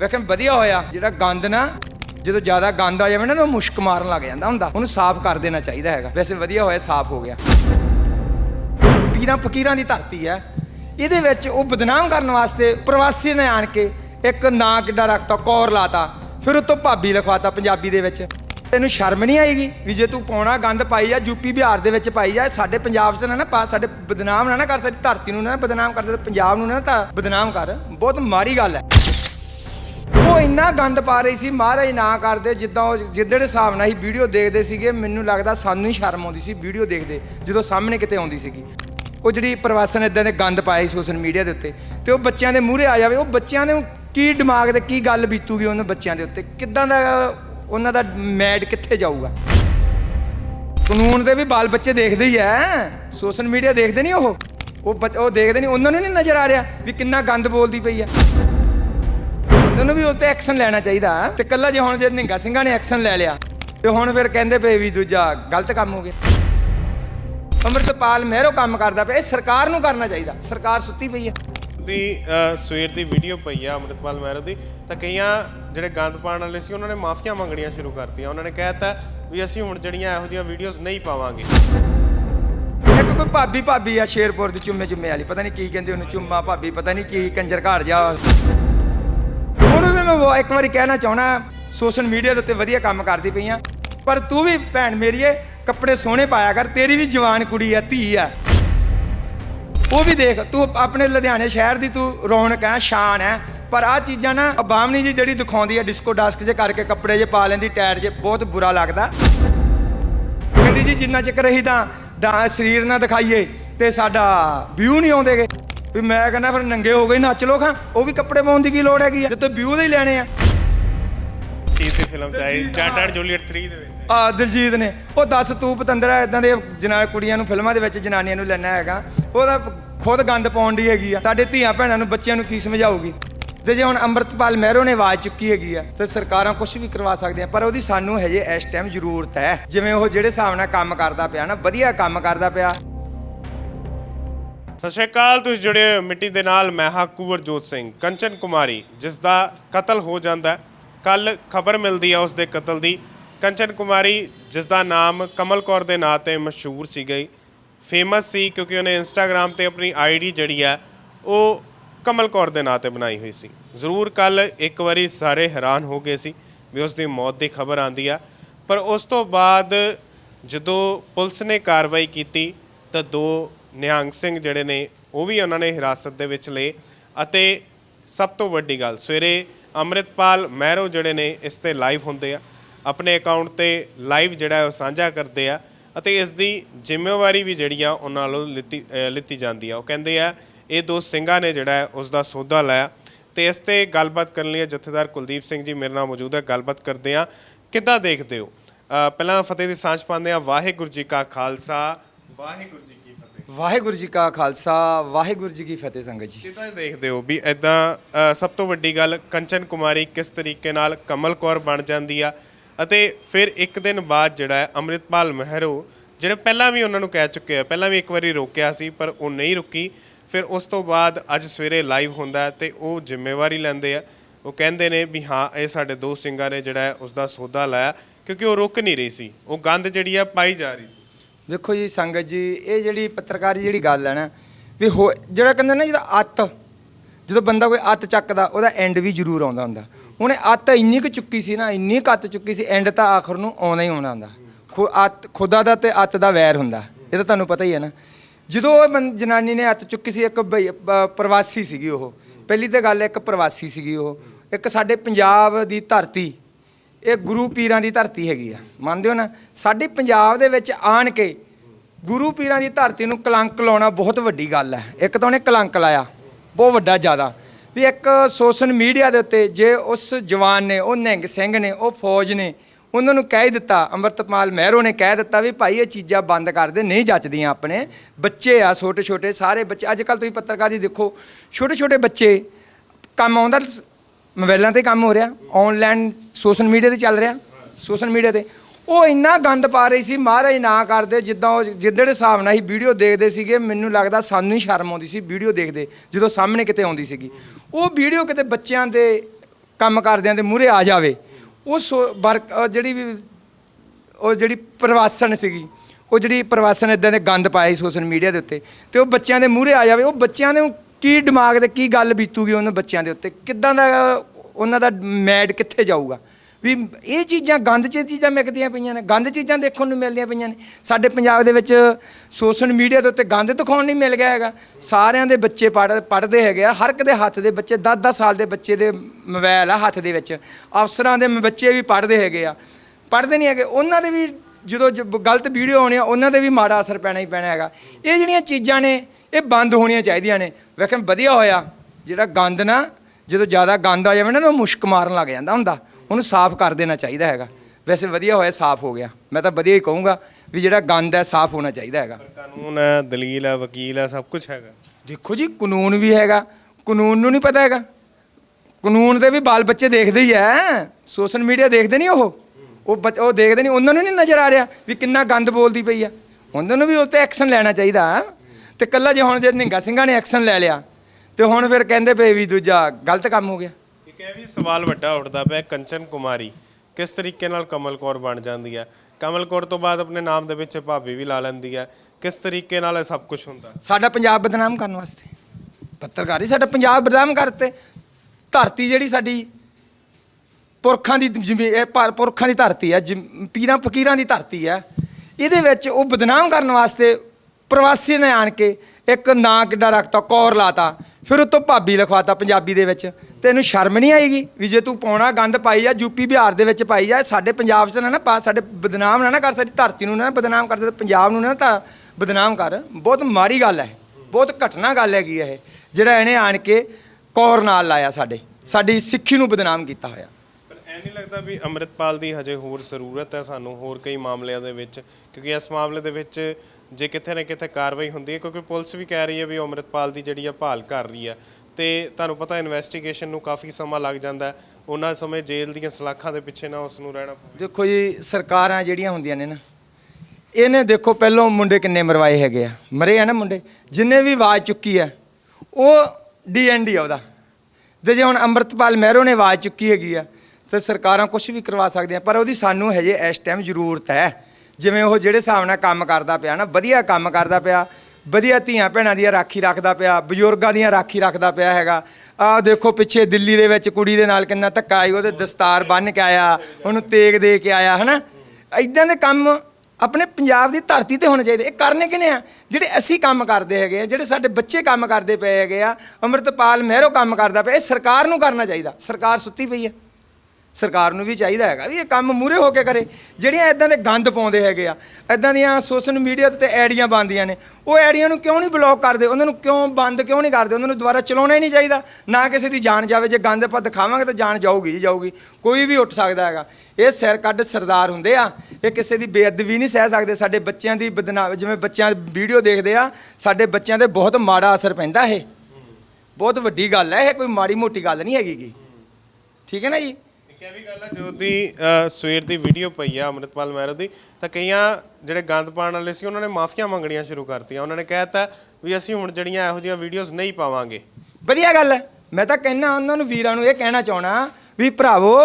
ਵੇਖਣ ਵਧੀਆ ਹੋਇਆ। ਜਿਹੜਾ ਗੰਦ ਨਾ, ਜਦੋਂ ਜ਼ਿਆਦਾ ਗੰਦ ਆ ਜਾਵੇ ਨਾ ਉਹ ਮੁਸ਼ਕ ਮਾਰਨ ਲੱਗ ਜਾਂਦਾ ਹੁੰਦਾ। ਉਹਨੂੰ ਸਾਫ਼ ਕਰ ਦੇਣਾ ਚਾਹੀਦਾ ਹੈਗਾ। ਵੈਸੇ ਵਧੀਆ ਹੋਇਆ, ਸਾਫ਼ ਹੋ ਗਿਆ। ਪੀਰਾਂ ਫਕੀਰਾਂ ਦੀ ਧਰਤੀ ਹੈ। ਇਹਦੇ ਵਿੱਚ ਉਹ ਬਦਨਾਮ ਕਰਨ ਵਾਸਤੇ ਪ੍ਰਵਾਸੀ ਨੇ ਆਣ ਕੇ ਇੱਕ ਨਾਂ ਕਿੱਡਾ ਰੱਖਤਾ, ਕੌਰ ਲਾਤਾ। ਫਿਰ ਉਤੋਂ ਭਾਬੀ ਲਿਖਵਾਤਾ ਪੰਜਾਬੀ ਦੇ ਵਿੱਚ। ਤੈਨੂੰ ਸ਼ਰਮ ਨਹੀਂ ਆਏਗੀ ਵੀ ਜੇ ਤੂੰ ਪਾਉਣਾ ਗੰਦ ਪਾਈ ਆ ਯੂਪੀ ਬਿਹਾਰ ਦੇ ਵਿੱਚ ਪਾਈ ਆ ਸਾਡੇ ਪੰਜਾਬ 'ਚ ਨਾ ਨਾ ਪਾ, ਸਾਡੇ ਬਦਨਾਮ ਨਾ ਨਾ ਕਰ, ਸਾਡੀ ਧਰਤੀ ਨੂੰ ਨਾ ਬਦਨਾਮ ਕਰ ਸਕਦੇ ਪੰਜਾਬ ਨੂੰ ਨਾ ਤਾਂ ਬਦਨਾਮ ਕਰ। ਬਹੁਤ ਮਾੜੀ ਗੱਲ ਹੈ। ਉਹ ਇੰਨਾ ਗੰਦ ਪਾ ਰਹੀ ਸੀ, ਮਹਾਰਾਜ ਨਾ ਕਰਦੇ, ਜਿੱਦਾਂ ਉਹ ਜਿੱਦੜੇ ਹਿਸਾਬ ਨਾਲ ਹੀ ਵੀਡੀਓ ਦੇਖਦੇ ਸੀਗੇ, ਮੈਨੂੰ ਲੱਗਦਾ ਸਾਨੂੰ ਹੀ ਸ਼ਰਮ ਆਉਂਦੀ ਸੀ ਵੀਡੀਓ ਦੇਖਦੇ, ਜਦੋਂ ਸਾਹਮਣੇ ਕਿਤੇ ਆਉਂਦੀ ਸੀਗੀ। ਉਹ ਜਿਹੜੀ ਪ੍ਰਵਾਸਨ ਇਦਾਂ ਦੇ ਗੰਦ ਪਾਏ ਸੋਸ਼ਲ ਮੀਡੀਆ ਦੇ ਉੱਤੇ, ਤੇ ਉਹ ਬੱਚਿਆਂ ਦੇ ਮੂਹਰੇ ਆ ਜਾਵੇ, ਉਹ ਬੱਚਿਆਂ ਨੂੰ ਕੀ ਦਿਮਾਗ ਤੇ ਕੀ ਗੱਲ ਬੀਤੂਗੀ ਉਹਨਾਂ ਬੱਚਿਆਂ ਦੇ ਉੱਤੇ? ਕਿੱਦਾਂ ਦਾ ਉਹਨਾਂ ਦਾ ਮੈਡ ਕਿੱਥੇ ਜਾਊਗਾ? ਕਾਨੂੰਨ ਦੇ ਵੀ ਬਾਲ ਬੱਚੇ ਦੇਖਦੇ ਹੀ ਐ, ਸੋਸ਼ਲ ਮੀਡੀਆ ਦੇਖਦੇ ਨਹੀਂ ਉਹ? ਉਹ ਬੱਚ- ਉਹ ਦੇਖਦੇ ਨਹੀਂ, ਉਹਨਾਂ ਨੂੰ ਨਹੀਂ ਨਜ਼ਰ ਆ ਰਿਹਾ ਵੀ ਕਿੰਨਾ ਗੰਦ ਬੋਲਦੀ ਪਈ ਆ ਉਹਨਾਂ ਨੂੰ ਵੀ ਉਸ ਤੇ ਐਕਸ਼ਨ ਲੈਣਾ ਚਾਹੀਦਾ। ਤੇ ਕੱਲਾ ਜੇ ਹੁਣ ਜੇ ਨਿੰਗਾ ਸਿੰਘਾਂ ਨੇ ਐਕਸ਼ਨ ਲੈ ਲਿਆ। ਤੇ ਹੁਣ ਫਿਰ ਕਹਿੰਦੇ ਪਏ ਵੀ ਦੂਜਾ ਗਲਤ ਕੰਮ ਹੋ ਗਿਆ। ਅੰਮ੍ਰਿਤਪਾਲ ਮਹਿਰੋ ਕੰਮ ਕਰਦਾ ਪਿਆ। ਇਹ ਸਰਕਾਰ ਨੂੰ ਕਰਨਾ ਚਾਹੀਦਾ। ਸਰਕਾਰ ਸੁੱਤੀ ਪਈ ਹੈ ਦੀ ਸਵੇਰ ਦੀ ਵੀਡੀਓ ਪਈ ਆ ਅੰਮ੍ਰਿਤਪਾਲ ਮਹਿਰੋ ਦੀ। ਤਾਂ ਕਈਆਂ ਜਿਹੜੇ ਗੰਦ ਪਾਉਣ ਵਾਲੇ ਸੀ ਉਹਨਾਂ ਨੇ ਮਾਫੀਆਂ ਮੰਗਣੀਆਂ ਸ਼ੁਰੂ ਕਰਤੀਆਂ। ਉਹਨਾਂ ਨੇ ਕਹਿਤਾ ਵੀ ਅਸੀਂ ਹੁਣ ਜਿਹੜੀਆਂ ਇਹੋ ਜਿਹੀਆਂ ਵੀਡੀਓਜ਼ ਨਹੀਂ ਪਾਵਾਂਗੇ। ਇੱਕ ਕੋਈ ਭਾਬੀ ਭਾਬੀ ਆ ਸ਼ੇਰਪੁਰ ਦੀ ਚੁੰਮੇ ਚੁੰਮੇ ਵਾਲੀ। ਪਤਾ ਨਹੀਂ ਕੀ ਕਹਿੰਦੇ ਉਹਨੂੰ ਚੁੰਮਾ ਭਾਬੀ ਪਤਾ ਨਹੀਂ ਕੀ ਕੰਜਰ ਘਾੜ ਜਾ ਮੈਂ ਉਹ ਇੱਕ ਵਾਰੀ ਕਹਿਣਾ ਚਾਹਣਾ ਸੋਸ਼ਲ ਮੀਡੀਆ ਦੇ ਉੱਤੇ ਵਧੀਆ ਕੰਮ ਕਰਦੀ ਪਈ ਆ। ਪਰ ਤੂੰ ਵੀ ਭੈਣ ਮੇਰੀਏ ਕੱਪੜੇ ਸੋਹਣੇ ਪਾਇਆ ਕਰ, ਤੇਰੀ ਵੀ ਜਵਾਨ ਕੁੜੀ ਆ, ਧੀ ਆ। ਉਹ ਵੀ ਦੇਖ, ਤੂੰ ਆਪਣੇ ਲੁਧਿਆਣੇ ਸ਼ਹਿਰ ਦੀ ਤੂੰ ਰੌਣਕ ਹੈ ਸ਼ਾਨ ਹੈ ਪਰ ਆ ਚੀਜ਼ਾਂ ਨਾ, ਅਬਾਮਨੀ ਜੀ ਜਿਹੜੀ ਦਿਖਾਉਂਦੀ ਹੈ ਡਿਸਕੋ ਡਾਸਕ ਜੇ ਕਰਕੇ ਕੱਪੜੇ ਜੇ ਪਾ ਲੈਂਦੀ, ਟਾਇਰ ਜੇ, ਬਹੁਤ ਬੁਰਾ ਲੱਗਦਾ। ਕਹਿੰਦੀ ਜੀ, ਜਿੰਨਾ ਚਿਰ ਰਹੀ ਤਾਂ ਡਾਂ ਸਰੀਰ ਨਾ ਦਿਖਾਈਏ, ਤੇ ਸਾਡਾ ਵਿਊ ਨਹੀਂ ਆਉਂਦੇਗੇ। ਵੀ ਮੈਂ ਕਹਿੰਦਾ ਫਿਰ ਨੰਗੇ ਹੋ ਗਏ ਨੱਚ ਲੋ ਖਾਂ ਉਹ ਵੀ ਕੱਪੜੇ ਪਾਉਣ ਦੀ ਕੀ ਲੋੜ ਹੈਗੀ ਆ? ਜੇ ਤੂੰ ਵਿਊ ਦੇ ਹੀ ਲੈਣੇ ਆ। ਤੀਰ ਦੀ ਫਿਲਮ ਚਾਹੀ ਜੱਟ ਐਂਡ ਜੂਲੀਅਟ 3 ਦੇ ਵਿੱਚ। ਆ ਦਿਲਜੀਤ ਨੇ। ਉਹ ਦੱਸ ਤੂੰ ਪਤੰਦਰਾ ਇਦਾਂ ਦੇ ਜਨਾ ਕੁੜੀਆਂ ਨੂੰ ਫਿਲਮਾਂ ਦੇ ਵਿੱਚ ਜਨਾਨੀਆਂ ਨੂੰ ਲੈਣਾ ਹੈਗਾ। ਉਹਦਾ ਖੁਦ ਗੰਦ ਪਾਉਣ ਦੀ ਹੈਗੀ ਆ। ਸਾਡੇ ਧੀਆਂ ਭੈਣਾਂ ਨੂੰ ਬੱਚਿਆਂ ਨੂੰ ਕੀ ਸਮਝਾਊਗੀ? ਤੇ ਜੇ ਹੁਣ ਅੰਮ੍ਰਿਤਪਾਲ ਮਹਿਰੋ ਨੇ ਆਵਾਜ਼ ਚੁੱਕੀ ਹੈਗੀ ਆ ਤੇ ਸਰਕਾਰਾਂ ਕੁਝ ਵੀ ਕਰਵਾ ਸਕਦੀਆਂ ਪਰ ਉਹਦੀ ਸਾਨੂੰ ਹਜੇ ਇਸ ਟਾਈਮ ਜ਼ਰੂਰਤ ਹੈ। ਜਿਵੇਂ ਉਹ ਜਿਹੜੇ ਹਿਸਾਬ ਨਾਲ ਕੰਮ ਕਰਦਾ ਪਿਆ ਨਾ ਵਧੀਆ ਕੰਮ ਕਰਦਾ ਪਿਆ ਸਤਿ ਸ਼੍ਰੀ ਅਕਾਲ, ਤੁਸੀਂ ਜੁੜੇ ਹੋ ਮਿੱਟੀ ਦੇ ਨਾਲ, ਮੈਂ ਹਾਂ ਕੁਵਰਜੋਤ ਸਿੰਘ, ਕੰਚਨ ਕੁਮਾਰੀ ਜਿਸ ਦਾ ਕਤਲ ਹੋ ਜਾਂਦਾ ਕੱਲ ਖਬਰ ਮਿਲਦੀ ਹੈ ਉਸ ਦੇ ਕਤਲ ਦੀ। ਕੰਚਨ ਕੁਮਾਰੀ ਜਿਸ ਦਾ ਨਾਮ ਕਮਲ ਕੌਰ ਦੇ ਨਾਂ ਤੇ ਮਸ਼ਹੂਰ ਸੀ ਗਈ ਫੇਮਸ ਸੀ ਕਿਉਂਕਿ ਉਹਨੇ ਇੰਸਟਾਗ੍ਰam ਤੇ ਆਪਣੀ ਆਈਡੀ ਜਿਹੜੀ ਹੈ ਉਹ ਕਮਲ ਕੌਰ ਦੇ ਨਾਂ ਤੇ ਬਣਾਈ ਹੋਈ ਸੀ। ਜ਼ਰੂਰ ਕੱਲ ਇੱਕ ਵਾਰੀ ਸਾਰੇ ਹੈਰਾਨ ਹੋ ਗਏ ਸੀ ਵੀ ਉਸ ਦੀ ਮੌਤ ਦੀ ਖਬਰ ਆਂਦੀ ਆ। ਪਰ ਉਸ ਤੋਂ ਬਾਅਦ ਜਦੋਂ ਪੁਲਿਸ ਨੇ ਕਾਰਵਾਈ ਕੀਤੀ, ਤਾਂ ਦੋ ਨਿਹੰਗ ਸਿੰਘ ਜਿਹੜੇ ਨੇ, ਉਹ ਵੀ ਉਹਨਾਂ ਨੇ ਹਿਰਾਸਤ ਦੇ ਵਿੱਚ ਲਏ। ਅਤੇ ਸਭ ਤੋਂ ਵੱਡੀ ਗੱਲ, ਸਵੇਰੇ ਅੰਮ੍ਰਿਤਪਾਲ ਮਹਿਰੋ ਜਿਹੜੇ ਨੇ, ਇਸ ਤੇ ਲਾਈਵ ਹੁੰਦੇ ਆ। ਆਪਣੇ ਅਕਾਊਂਟ ਤੇ ਲਾਈਵ ਜਿਹੜਾ ਉਹ ਸਾਂਝਾ ਕਰਦੇ ਆ। ਅਤੇ ਇਸ ਦੀ ਜ਼ਿੰਮੇਵਾਰੀ ਵੀ ਜਿਹੜੀ ਆ, ਉਹਨਾਂ ਵੱਲੋਂ ਲਿੱਤੀ ਲਿੱਤੀ ਜਾਂਦੀ ਆ। ਉਹ ਕਹਿੰਦੇ ਆ, ਇਹ ਦੋ ਸਿੰਘਾਂ ਨੇ ਜਿਹੜਾ ਹੈ, ਉਸ ਦਾ ਸੌਦਾ ਲਾਇਆ। ਤੇ ਇਸ ਤੇ ਗੱਲਬਾਤ ਕਰਨ ਲਈ ਜਥੇਦਾਰ ਕੁਲਦੀਪ ਸਿੰਘ ਜੀ ਮੇਰੇ ਨਾਲ ਮੌਜੂਦ ਹੈ। ਗੱਲਬਾਤ ਕਰਦੇ ਆ, ਕਿੱਦਾਂ ਦੇਖਦੇ ਹੋ? ਪਹਿਲਾਂ ਫਤਿਹ ਦੀ ਸਾਂਝ ਪਾਉਂਦੇ ਆ। ਵਾਹਿਗੁਰੂ ਜੀ ਕਾ ਖਾਲਸਾ, ਵਾਹਿਗੁਰੂ ਜੀ ਵਾਹਿਗੁਰੂ ਜੀ ਕਾ ਖਾਲਸਾ, ਵਾਹਿਗੁਰੂ ਜੀ ਕੀ ਫਤਿਹ ਸੰਗਤ ਜੀ। ਕਿਦਾਂ ਦੇਖਦੇ ਹੋ ਵੀ ਐਦਾਂ ਸਭ ਤੋਂ ਵੱਡੀ ਗੱਲ ਕੰਚਨ ਕੁਮਾਰੀ ਕਿਸ ਤਰੀਕੇ ਨਾਲ ਕਮਲ ਕੌਰ ਬਣ ਜਾਂਦੀ ਆ ਅਤੇ ਫਿਰ ਇੱਕ ਦਿਨ ਬਾਅਦ ਜਿਹੜਾ ਹੈ ਅੰਮ੍ਰਿਤਪਾਲ ਮਹਿਰੋ, ਜਿਹੜੇ ਪਹਿਲਾਂ ਵੀ ਉਹਨਾਂ ਨੂੰ ਕਹਿ ਚੁੱਕੇ ਆ, ਪਹਿਲਾਂ ਵੀ ਇੱਕ ਵਾਰੀ ਰੋਕਿਆ ਸੀ, ਪਰ ਉਹ ਨਹੀਂ ਰੁਕੀ। ਫਿਰ ਉਸ ਤੋਂ ਬਾਅਦ ਅੱਜ ਸਵੇਰੇ ਲਾਈਵ ਹੁੰਦਾ ਹੈ ਤੇ ਉਹ ਜ਼ਿੰਮੇਵਾਰੀ ਲੈਂਦੇ ਆ। ਉਹ ਕਹਿੰਦੇ ਨੇ ਵੀ ਹਾਂ, ਇਹ ਸਾਡੇ ਦੋ ਸਿੰਘਾਂ ਨੇ ਜਿਹੜਾ ਹੈ ਉਸ ਦਾ ਸੌਦਾ ਲਾਇਆ, ਕਿਉਂਕਿ ਉਹ ਰੁਕ ਨਹੀਂ ਰਹੀ ਸੀ। ਉਹ ਗੰਦ ਜਿਹੜੀ ਆ ਪਾਈ ਜਾ ਰਹੀ ਸੀ। ਦੇਖੋ ਜੀ ਸੰਗਤ ਜੀ, ਇਹ ਜਿਹੜੀ ਪੱਤਰਕਾਰੀ ਜਿਹੜੀ ਗੱਲ ਹੈ ਨਾ, ਵੀ ਹੋ, ਜਿਹੜਾ ਕਹਿੰਦੇ ਨਾ ਜਿਹਦਾ ਅੱਤ, ਜਦੋਂ ਬੰਦਾ ਕੋਈ ਅੱਤ ਚੱਕਦਾ, ਉਹਦਾ ਐਂਡ ਵੀ ਜ਼ਰੂਰ ਆਉਂਦਾ ਹੁੰਦਾ। ਹੁਣ ਇਹ ਅੱਤ ਇੰਨੀ ਕੁ ਚੁੱਕੀ ਸੀ ਨਾ, ਇੰਨੀ ਕੁ ਅੱਤ ਚੁੱਕੀ ਸੀ ਐਂਡ ਤਾਂ ਆਖਰ ਨੂੰ ਆਉਣਾ ਹੀ ਆਉਣਾ ਹੁੰਦਾ। ਖੁ, ਅੱਤ, ਖੁਦਾ ਦਾ ਤੇ ਅੱਤ ਦਾ ਵੈਰ ਹੁੰਦਾ, ਇਹ ਤਾਂ ਤੁਹਾਨੂੰ ਪਤਾ ਹੀ ਹੈ ਨਾ। ਜਦੋਂ ਉਹ ਬੰ- ਜਨਾਨੀ ਨੇ ਅੱਤ ਚੁੱਕੀ ਸੀ, ਇੱਕ ਬਈ- ਪ- ਪ੍ਰਵਾਸੀ ਸੀਗੀ ਉਹ। ਪਹਿਲੀ ਤਾਂ ਗੱਲ ਇੱਕ ਪ੍ਰਵਾਸੀ ਸੀਗੀ ਉਹ। ਇੱਕ ਸਾਡੇ ਪੰਜਾਬ ਦੀ ਧਰਤੀ ਇਹ ਗੁਰੂ ਪੀਰਾਂ ਦੀ ਧਰਤੀ ਹੈਗੀ ਆ। ਮੰਨਦੇ ਹੋ ਨਾ? ਸਾਡੇ ਪੰਜਾਬ ਦੇ ਵਿੱਚ ਆਣ ਕੇ ਗੁਰੂ ਪੀਰਾਂ ਦੀ ਧਰਤੀ ਨੂੰ ਕਲੰਕ ਲਾਉਣਾ ਬਹੁਤ ਵੱਡੀ ਗੱਲ ਹੈ। ਇੱਕ ਤਾਂ ਉਹਨੇ ਕਲੰਕ ਲਾਇਆ, ਬਹੁਤ ਵੱਡਾ ਜ਼ਿਆਦਾ। ਵੀ ਇੱਕ ਸੋਸ਼ਲ ਮੀਡੀਆ ਦੇ ਉੱਤੇ ਜੇ ਉਸ ਜਵਾਨ ਨੇ, ਉਹ ਨਿਹੰਗ ਸਿੰਘ ਨੇ, ਉਹ ਫੌਜ ਨੇ, ਉਹਨਾਂ ਨੂੰ ਕਹਿ ਦਿੱਤਾ, ਅੰਮ੍ਰਿਤਪਾਲ ਮਹਿਰੋ ਨੇ ਕਹਿ ਦਿੱਤਾ ਵੀ ਭਾਈ ਇਹ ਚੀਜ਼ਾਂ ਬੰਦ ਕਰ ਦੇ, ਨਹੀਂ ਜੱਚਦੀਆਂ ਆਪਣੇ। ਬੱਚੇ ਆ ਛੋਟੇ ਛੋਟੇ ਸਾਰੇ ਬੱਚੇ, ਅੱਜ ਕੱਲ ਤੁਸੀਂ ਪੱਤਰਕਾਰ ਜੀ ਦੇਖੋ ਛੋਟੇ ਛੋਟੇ ਬੱਚੇ ਕੰਮ ਆਉਂਦਾ ਮੋਬਾਈਲਾਂ ਤੇ ਕੰਮ ਹੋ ਰਿਹਾ ਆਨਲਾਈਨ ਸੋਸ਼ਲ ਮੀਡੀਆ ਤੇ ਚੱਲ ਰਿਹਾ ਸੋਸ਼ਲ ਮੀਡੀਆ ਤੇ। ਉਹ ਇੰਨਾ ਗੰਦ ਪਾ ਰਹੀ ਸੀ, ਮਹਾਰਾਜ ਨਾ ਕਰਦੇ, ਜਿੱਦਾਂ ਉਹ ਜਿੱਦੜੇ ਹਿਸਾਬ ਨਾਲ ਹੀ ਵੀਡੀਓ ਦੇਖਦੇ ਸੀਗੇ, ਮੈਨੂੰ ਲੱਗਦਾ ਸਾਨੂੰ ਹੀ ਸ਼ਰਮ ਆਉਂਦੀ ਸੀ ਵੀਡੀਓ ਦੇਖਦੇ, ਜਦੋਂ ਸਾਹਮਣੇ ਕਿਤੇ ਆਉਂਦੀ ਸੀਗੀ। ਉਹ ਵੀਡੀਓ ਕਿਤੇ ਬੱਚਿਆਂ ਦੇ, ਕੰਮ ਕਰਦਿਆਂ ਦੇ ਮੂਹਰੇ ਆ ਜਾਵੇ। ਉਹ ਸੋ- ਵਰਕ ਅਹ ਜਿਹੜੀ ਵੀ, ਉਹ ਜਿਹੜੀ ਪ੍ਰਵਾਸਨ ਸੀਗੀ, ਉਹ ਜਿਹੜੀ ਪ੍ਰਵਾਸਨ ਇਦਾਂ ਦੇ ਗੰਦ ਪਾਏ ਸੋਸ਼ਲ ਮੀਡੀਆ ਦੇ ਉੱਤੇ, ਤੇ ਉਹ ਬੱਚਿਆਂ ਦੇ ਮੂਹਰੇ ਆ ਜਾਵੇ, ਉਹ ਬੱਚਿਆਂ ਨੂੰ ਕੀ ਦਿਮਾਗ ਤੇ ਕੀ ਗੱਲ ਬੀਤੂਗੀ ਉਹਨਾਂ ਬੱਚਿਆਂ ਦੇ ਉੱਤੇ? ਕਿੱਦਾਂ ਦਾ ਉਹਨਾਂ ਦਾ ਮੈਡ ਕਿੱਥੇ ਜਾਊਗਾ? ਵੀ ਇਹ ਚੀਜ਼ਾਂ ਗੰਦ ਚ ਚੀਜ਼ਾਂ ਮਿਕਦੀਆਂ ਪਈਆਂ ਨੇ, ਗੰਦ ਚੀਜ਼ਾਂ ਦੇਖਣ ਨੂੰ ਮਿਲਦੀਆਂ ਪਈਆਂ ਨੇ। ਸਾਡੇ ਪੰਜਾਬ ਦੇ ਵਿੱਚ ਸੋਸ਼ਲ ਮੀਡੀਆ ਦੇ ਉੱਤੇ ਗੰਦ ਦਿਖਾਉਣ ਨਹੀਂ ਮਿਲ ਗਿਆ ਹੈਗਾ। ਸਾਰਿਆਂ ਦੇ ਬੱਚੇ ਪੜ੍ਹ, ਪੜ੍ਹਦੇ ਹੈਗੇ ਆ। ਹਰ ਇੱਕ ਦੇ ਹੱਥ ਦੇ ਬੱਚੇ 10-10 ਸਾਲ ਦੇ ਬੱਚੇ ਦੇ ਮੋਬਾਈਲ ਆ ਹੱਥ ਦੇ ਵਿੱਚ। ਅਫਸਰਾਂ ਦੇ ਬੱਚੇ ਵੀ ਪੜ੍ਹਦੇ ਹੈਗੇ ਆ। ਪੜ੍ਹਦੇ ਨਹੀਂ ਹੈਗੇ। ਉਹਨਾਂ ਦੇ ਵੀ ਜਦੋਂ ਜ- ਗਲਤ ਵੀਡੀਓ ਆਉਣੀ ਆ ਉਹਨਾਂ ਤੇ ਵੀ ਮਾੜਾ ਅਸਰ ਪੈਣਾ ਹੀ ਪੈਣਾ ਹੈਗਾ। ਇਹ ਜਿਹੜੀਆਂ ਚੀਜ਼ਾਂ ਨੇ ਇਹ ਬੰਦ ਹੋਣੀਆਂ ਚਾਹੀਦੀਆਂ ਨੇ। ਵੇਖਣ ਵਧੀਆ ਹੋਇਆ ਜਿਹੜਾ ਗੰਦ ਨਾ ਜਦੋਂ ਜ਼ਿਆਦਾ ਗੰਦ ਆ ਜਾਵੇ ਨਾ ਉਹ ਮੁਸ਼ਕ ਮਾਰਨ ਲੱਗ ਜਾਂਦਾ ਹੁੰਦਾ। ਉਹਨੂੰ ਸਾਫ਼ ਕਰ ਦੇਣਾ ਚਾਹੀਦਾ ਹੈਗਾ। ਵੈਸੇ ਵਧੀਆ ਹੋਇਆ ਸਾਫ਼ ਹੋ ਗਿਆ। ਮੈਂ ਤਾਂ ਵਧੀਆ ਹੀ ਕਹੂੰਗਾ ਵੀ ਜਿਹੜਾ ਗੰਦ ਹੈ ਸਾਫ਼ ਹੋਣਾ ਚਾਹੀਦਾ ਹੈਗਾ। ਕਾਨੂੰਨ ਹੈ ਦਲੀਲ ਹੈ ਵਕੀਲ ਹੈ ਸਭ ਕੁਝ ਹੈਗਾ। ਦੇਖੋ ਜੀ ਕਾਨੂੰਨ ਵੀ ਹੈਗਾ। ਕਾਨੂੰਨ ਨੂੰ ਨਹੀਂ ਪਤਾ ਹੈਗਾ। ਕਾਨੂੰਨ ਦੇ ਵੀ ਬਾਲ ਬੱਚੇ ਦੇਖਦੇ ਹੀ ਐ ਸੋਸ਼ਲ ਮੀਡੀਆ ਦੇਖਦੇ ਨਹੀਂ ਉਹ। ਉਹ ਬੱਚ- ਉਹ ਦੇਖਦੇ ਨਹੀਂ ਉਹਨਾਂ ਨੂੰ ਨਹੀਂ ਨਜ਼ਰ ਆ ਰਿਹਾ ਵੀ ਕਿੰਨਾ ਗੰਦ ਬੋਲਦੀ ਪਈ ਆ। ਉਹਨਾਂ ਨੂੰ ਵੀ ਉਸ ਤੇ ਐਕਸ਼ਨ ਲੈਣਾ ਚਾਹੀਦਾ। ਤੇ ਕੱਲਾ ਜੇ ਹੁਣ ਜੇ ਨਿੰਗਾ ਸਿੰਘਾਂ ਨੇ ਐਕਸ਼ਨ ਲੈ ਲਿਆ ਤੇ ਹੁਣ ਫਿਰ ਕਹਿੰਦੇ ਪਏ ਵੀ ਦੂਜਾ ਗਲਤ ਕੰਮ ਹੋ ਗਿਆ। ਇੱਕ ਇਹ ਵੀ ਸਵਾਲ ਵੱਡਾ ਉੱਠਦਾ ਪਿਆ ਕੰਚਨ ਕੁਮਾਰੀ ਕਿਸ ਤਰੀਕੇ ਨਾਲ ਕਮਲ ਕੌਰ ਬਣ ਜਾਂਦੀ ਹੈ ਕਮਲ ਕੌਰ ਤੋਂ ਬਾਅਦ ਆਪਣੇ ਨਾਮ ਦੇ ਵਿੱਚ ਭਾਬੀ ਵੀ ਲਾ ਲੈਂਦੀ ਹੈ ਕਿਸ ਤਰੀਕੇ ਨਾਲ ਇਹ ਸਭ ਕੁਝ ਹੁੰਦਾ? ਸਾਡਾ ਪੰਜਾਬ ਬਦਨਾਮ ਕਰਨ ਵਾਸਤੇ। ਪੱਤਰਕਾਰੀ ਸਾਡਾ ਪੰਜਾਬ ਬਦਨਾਮ ਕਰਤੇ। ਧਰਤੀ ਜਿਹੜੀ ਸਾਡੀ ਪੁਰਖਾਂ ਦੀ ਜਿਵੇਂ ਇਹ ਭਾਰ- ਪੁਰਖਾਂ ਦੀ ਧਰਤੀ ਹੈ, ਜਿਮ- ਪੀਰਾਂ, ਫਕੀਰਾਂ ਦੀ ਧਰਤੀ ਹੈ। ਇਹਦੇ ਵਿੱਚ ਉਹ ਬਦਨਾਮ ਕਰਨ ਵਾਸਤੇ ਪ੍ਰਵਾਸੀ ਨੇ ਆਣ ਕੇ ਇੱਕ ਨਾਂ ਕਿੱਡਾ ਰੱਖਤਾ, ਕੌਰ ਲਾਤਾ। ਫਿਰ ਉਤੋਂ ਭਾਬੀ ਲਿਖਵਾਤਾ ਪੰਜਾਬੀ ਦੇ ਵਿੱਚ। ਤੈਨੂੰ ਸ਼ਰਮ ਨਹੀਂ ਆਏਗੀ ਵੀ ਜੇ ਤੂੰ ਪਾਉਣਾ, ਗੰਦ ਪਾਈ ਆ ਯੂਪੀ ਬਿਹਾਰ ਦੇ ਵਿੱਚ ਪਾਈ ਆ, ਸਾਡੇ ਪੰਜਾਬ 'ਚ ਨਾ ਨਾ ਪਾ, ਸਾਡੇ ਬਦਨਾਮ ਨਾ ਨਾ ਕਰ, ਸਾਡੀ ਧਰਤੀ ਨੂੰ ਨਾ ਬਦਨਾਮ ਕਰ ਸਕਦੇ ਪੰਜਾਬ ਨੂੰ ਨਾ ਤਾਂ ਬਦਨਾਮ ਕਰ। ਬਹੁਤ ਮਾੜੀ ਗੱਲ ਹੈ। ਬਹੁਤ ਘਟਨਾ ਗੱਲ ਹੈਗੀ ਇਹ। ਜਿਹੜਾ ਇਹਨੇ ਆਣ ਕੇ ਕੌਰ ਨਾਲ ਲਾਇਆ ਸਾਡੇ। ਸਾਡੀ ਸਿੱਖੀ ਨੂੰ ਬਦਨਾਮ ਕੀਤਾ ਹੋਇਆ। ਐ ਨਹੀਂ ਲੱਗਦਾ ਵੀ ਅੰਮ੍ਰਿਤਪਾਲ ਦੀ ਹਜੇ ਹੋਰ ਜ਼ਰੂਰਤ ਹੈ ਸਾਨੂੰ, ਹੋਰ ਕਈ ਮਾਮਲਿਆਂ ਦੇ ਵਿੱਚ? ਕਿਉਂਕਿ ਇਸ ਮਾਮਲੇ ਦੇ ਵਿੱਚ ਜੇ ਕਿਤੇ ਨਾ ਕਿਤੇ ਕਾਰਵਾਈ ਹੁੰਦੀ ਹੈ, ਕਿਉਂਕਿ ਪੁਲਿਸ ਵੀ ਕਹਿ ਰਹੀ ਹੈ ਵੀ ਉਹ ਅੰਮ੍ਰਿਤਪਾਲ ਦੀ ਜਿਹੜੀ ਆ ਭਾਲ ਕਰ ਰਹੀ ਹੈ। ਤੇ ਤੁਹਾਨੂੰ ਪਤਾ ਇਨਵੈਸਟੀਗੇਸ਼ਨ ਨੂੰ ਕਾਫੀ ਸਮਾਂ ਲੱਗ ਜਾਂਦਾ ਹੈ। ਉਹਨਾਂ ਸਮੇਂ ਜੇਲ੍ਹ ਦੀਆਂ ਸਲਾਖਾਂ ਦੇ ਪਿੱਛੇ ਨਾ ਉਸ ਨੂੰ ਰਹਿਣਾ ਪਵੇ ਦੇਖੋ ਜੀ, ਸਰਕਾਰਾਂ ਜਿਹੜੀਆਂ ਹੁੰਦੀਆਂ ਨੇ ਨਾ, ਇਹਨੇ ਦੇਖੋ ਪਹਿਲੋਂ ਮੁੰਡੇ ਕਿੰਨੇ ਮਰਵਾਏ ਹੈਗੇ ਆ। ਮਰੇ ਆ ਨਾ ਮੁੰਡੇ? ਜਿੰਨੇ ਵੀ ਆਵਾਜ਼ ਚੁੱਕੀ ਹੈ, ਉਹ ਡੀਐਨਡੀ ਆ ਉਹਦਾ। ਤੇ ਜੇ ਹੁਣ ਅੰਮ੍ਰਿਤਪਾਲ ਮਹਿਰੋ ਨੇ ਆਵਾਜ਼ ਚੁੱਕੀ ਹੈਗੀ ਆ ਤੇ ਸਰਕਾਰਾਂ ਕੁਝ ਵੀ ਕਰਵਾ ਸਕਦੀਆਂ, ਪਰ ਉਹਦੀ ਸਾਨੂੰ ਹਜੇ ਇਸ ਟਾਈਮ ਜ਼ਰੂਰਤ ਹੈ। ਜਿਵੇਂ ਉਹ ਜਿਹੜੇ ਹਿਸਾਬ ਨਾਲ ਕੰਮ ਕਰਦਾ ਪਿਆ ਨਾ, ਵਧੀਆ ਕੰਮ ਕਰਦਾ ਪਿਆ, ਵਧੀਆ ਧੀਆਂ ਭੈਣਾਂ ਦੀਆਂ ਰਾਖੀ ਰੱਖਦਾ ਪਿਆ, ਬਜ਼ੁਰਗਾਂ ਦੀਆਂ ਰਾਖੀ ਰੱਖਦਾ ਪਿਆ ਹੈਗਾ। ਆਹ ਦੇਖੋ ਪਿੱਛੇ ਦਿੱਲੀ ਦੇ ਵਿੱਚ ਕੁੜੀ ਦੇ ਨਾਲ ਕਿੰਨਾ ਧੱਕਾ ਆਈ, ਉਹਦੇ ਦਸਤਾਰ ਬੰਨ੍ਹ ਕੇ ਆਇਆ, ਉਹਨੂੰ ਤੇਗ ਦੇ ਕੇ ਆਇਆ, ਹਨਾ? ਇਦਾਂ ਦੇ ਕੰਮ ਆਪਣੇ ਪੰਜਾਬ ਦੀ ਧਰਤੀ ਤੇ ਹੋਣੇ ਚਾਹੀਦੇ। ਇਹ ਕਰਨੇ ਕਿਨੇ ਆ? ਜਿਹੜੇ ਅਸੀਂ ਕੰਮ ਕਰਦੇ ਹੈਗੇ ਆ, ਜਿਹੜੇ ਸਾਡੇ ਬੱਚੇ ਕੰਮ ਕਰਦੇ ਪਏ ਹੈਗੇ ਆ, ਅੰਮ੍ਰਿਤਪਾਲ ਮਹਿਰੋ ਕੰਮ ਕਰਦਾ ਪਿਆ, ਇਹ ਸਰਕਾਰ ਨੂੰ ਕਰਨਾ ਚਾਹੀਦਾ। ਸਰਕਾਰ ਸੁੱਤੀ ਪਈ ਹੈ। ਸਰਕਾਰ ਨੂੰ ਵੀ ਚਾਹੀਦਾ ਹੈਗਾ ਵੀ ਇਹ ਕੰਮ ਮੂਰੇ ਹੋ ਕੇ ਕਰੇ। ਜਿਹੜੀਆਂ ਇਦਾਂ ਦੇ ਗੰਦ ਪਾਉਂਦੇ ਹੈਗੇ ਆ ਇਦਾਂ ਦੀਆਂ ਸੋਸ਼ਲ ਮੀਡੀਆ ਤੇ ਐਡੀਆਂ ਬੰਦੀਆਂ ਨੇ, ਉਹ ਐਡੀਆਂ ਨੂੰ ਕਿਉਂ ਨਹੀਂ ਬਲੌਕ ਕਰਦੇ? ਉਹਨਾਂ ਨੂੰ ਕਿਉਂ ਬੰਦ ਕਿਉਂ ਨਹੀਂ ਕਰਦੇ? ਉਹਨਾਂ ਨੂੰ ਦੁਬਾਰਾ ਚਲਾਉਣਾ ਹੀ ਨਹੀਂ ਚਾਹੀਦਾ। ਨਾ ਕਿਸੇ ਦੀ ਜਾਨ ਜਾਵੇ। ਜੇ ਗੰਦ ਆਪਾਂ ਦਿਖਾਵਾਂਗੇ ਤਾਂ ਜਾਨ ਜਾਊਗੀ ਜੀ, ਜਾਊਗੀ। ਕੋਈ ਵੀ ਉੱਠ ਸਕਦਾ ਹੈਗਾ। ਇਹ ਸਿਰ ਕੱਢ ਸਰਦਾਰ ਹੁੰਦੇ ਆ। ਇਹ ਕਿਸੇ ਦੀ ਬੇਅਦਬੀ ਨਹੀਂ ਸਹਿ ਸਕਦੇ। ਸਾਡੇ ਬੱਚਿਆਂ ਦੀ ਬਦਨਾਮ ਜਿਵੇਂ ਬੱਚਿਆਂ ਵੀਡੀਓ ਦੇਖਦੇ ਆ, ਸਾਡੇ ਬੱਚਿਆਂ ਤੇ ਬਹੁਤ ਮਾੜਾ ਅਸਰ ਪੈਂਦਾ ਇਹ। ਬਹੁਤ ਵੱਡੀ ਗੱਲ ਹੈ। ਇਹ ਕੋਈ ਮਾੜੀ ਮੋਟੀ ਗੱਲ ਨਹੀਂ ਹੈਗੀ ਠੀਕ ਹੈ ਨਾ ਜੀ? ਇੱਕ ਇਹ ਵੀ ਗੱਲ ਹੈ ਜੋ ਦੀ ਅ, ਸਵੇਰ ਦੀ ਵੀਡੀਓ ਪਈ ਆ ਅੰਮ੍ਰਿਤਪਾਲ ਮਹਿਰੋ ਦੀ ਤਾਂ ਕਈਆਂ ਜਿਹੜੇ ਗੰਦ ਪਾਉਣ ਵਾਲੇ ਸੀ ਉਹਨਾਂ ਨੇ ਮਾਫੀਆਂ ਮੰਗਣੀਆਂ ਸ਼ੁਰੂ ਕਰਤੀਆਂ। ਉਹਨਾਂ ਨੇ ਕਹਿਤਾ ਵੀ ਅਸੀਂ ਹੁਣ ਜਿਹੜੀਆਂ ਇਹੋ ਜਿਹੀਆਂ ਵੀਡੀਓਜ਼ ਨਹੀਂ ਪਾਵਾਂਗੇ। ਵਧੀਆ ਗੱਲ ਹੈ ਮੈਂ ਤਾਂ ਕਹਿਣਾ ਉਹਨਾਂ ਨੂੰ ਵੀਰਾਂ ਨੂੰ ਇਹ ਕਹਿਣਾ ਚਾਹਣਾ ਵੀ ਭਰਾਵੋ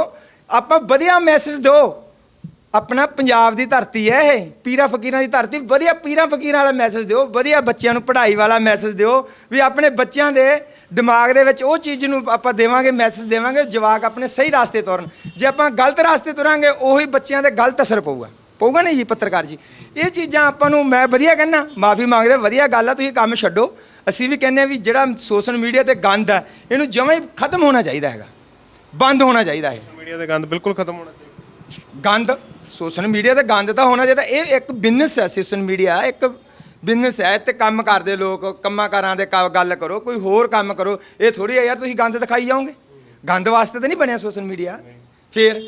ਆਪਾਂ ਵਧੀਆ ਮੈਸੇਜ ਦਿਓ। ਆਪਣਾ ਪੰਜਾਬ ਦੀ ਧਰਤੀ ਹੈ ਇਹ। ਪੀਰਾਂ ਫਕੀਰਾਂ ਦੀ ਧਰਤੀ। ਵਧੀਆ ਪੀਰਾਂ ਫਕੀਰਾਂ ਵਾਲਾ ਮੈਸੇਜ ਦਿਓ। ਵਧੀਆ ਬੱਚਿਆਂ ਨੂੰ ਪੜ੍ਹਾਈ ਵਾਲਾ ਮੈਸੇਜ ਦਿਓ। ਵੀ ਆਪਣੇ ਬੱਚਿਆਂ ਦੇ ਦਿਮਾਗ ਦੇ ਵਿੱਚ ਉਹ ਚੀਜ਼ ਨੂੰ ਆਪਾਂ ਦੇਵਾਂਗੇ ਮੈਸੇਜ ਦੇਵਾਂਗੇ ਜਵਾਕ ਆਪਣੇ ਸਹੀ ਰਾਸਤੇ ਤੁਰਨ। ਜੇ ਆਪਾਂ ਗਲਤ ਰਾਸਤੇ ਤੁਰਾਂਗੇ ਉਹੀ ਬੱਚਿਆਂ ਤੇ ਗਲਤ ਅਸਰ ਪਊਗਾ। ਪਊਗਾ ਨਹੀਂ ਜੀ ਪੱਤਰਕਾਰ ਜੀ? ਇਹ ਚੀਜ਼ਾਂ ਆਪਾਂ ਨੂੰ ਮੈਂ ਵਧੀਆ ਕਹਿੰਦਾ ਮਾਫੀ ਮੰਗਦੇ ਵਧੀਆ ਗੱਲ ਆ ਤੁਸੀਂ ਕੰਮ ਛੱਡੋ। ਅਸੀਂ ਵੀ ਕਹਿੰਦੇ ਆ ਵੀ ਜਿਹੜਾ ਸੋਸ਼ਲ ਮੀਡੀਆ ਤੇ ਗੰਦ ਹੈ ਇਹਨੂੰ ਜਮਾਂ ਹੀ ਖਤਮ ਹੋਣਾ ਚਾਹੀਦਾ ਹੈਗਾ। ਬੰਦ ਹੋਣਾ ਚਾਹੀਦਾ ਹੈ ਮੀਡੀਆ ਦੇ ਗੰਦ ਬਿਲਕੁਲ ਖਤਮ ਹੋਣਾ ਚਾਹੀਦਾ। ਗੰਦ ਸੋਸ਼ਲ ਮੀਡੀਆ ਤੇ ਗੰਦ ਤਾਂ ਹੋਣਾ ਚਾਹੀਦਾ। ਇਹ ਇੱਕ ਬਿਜ਼ਨਸ ਹੈ ਸੋਸ਼ਲ ਮੀਡੀਆ, ਇੱਕ ਬਿਜ਼ਨਸ ਹੈ ਤੇ ਕੰਮ ਕਰਦੇ ਲੋਕ, ਕੰਮਾਂ ਕਾਰਾਂ ਦੇ ਕ- ਗੱਲ ਕਰੋ, ਕੋਈ ਹੋਰ ਕੰਮ ਕਰੋ। ਇਹ ਥੋੜੀ ਹੈ ਯਾਰ, ਤੁਸੀਂ ਗੰਦ ਦਿਖਾਈ ਜਾਓਗੇ। ਗੰਦ ਵਾਸਤੇ ਤਾਂ ਨਹੀਂ ਬਣਿਆ ਸੋਸ਼ਲ ਮੀਡੀਆ। ਫੇਰ,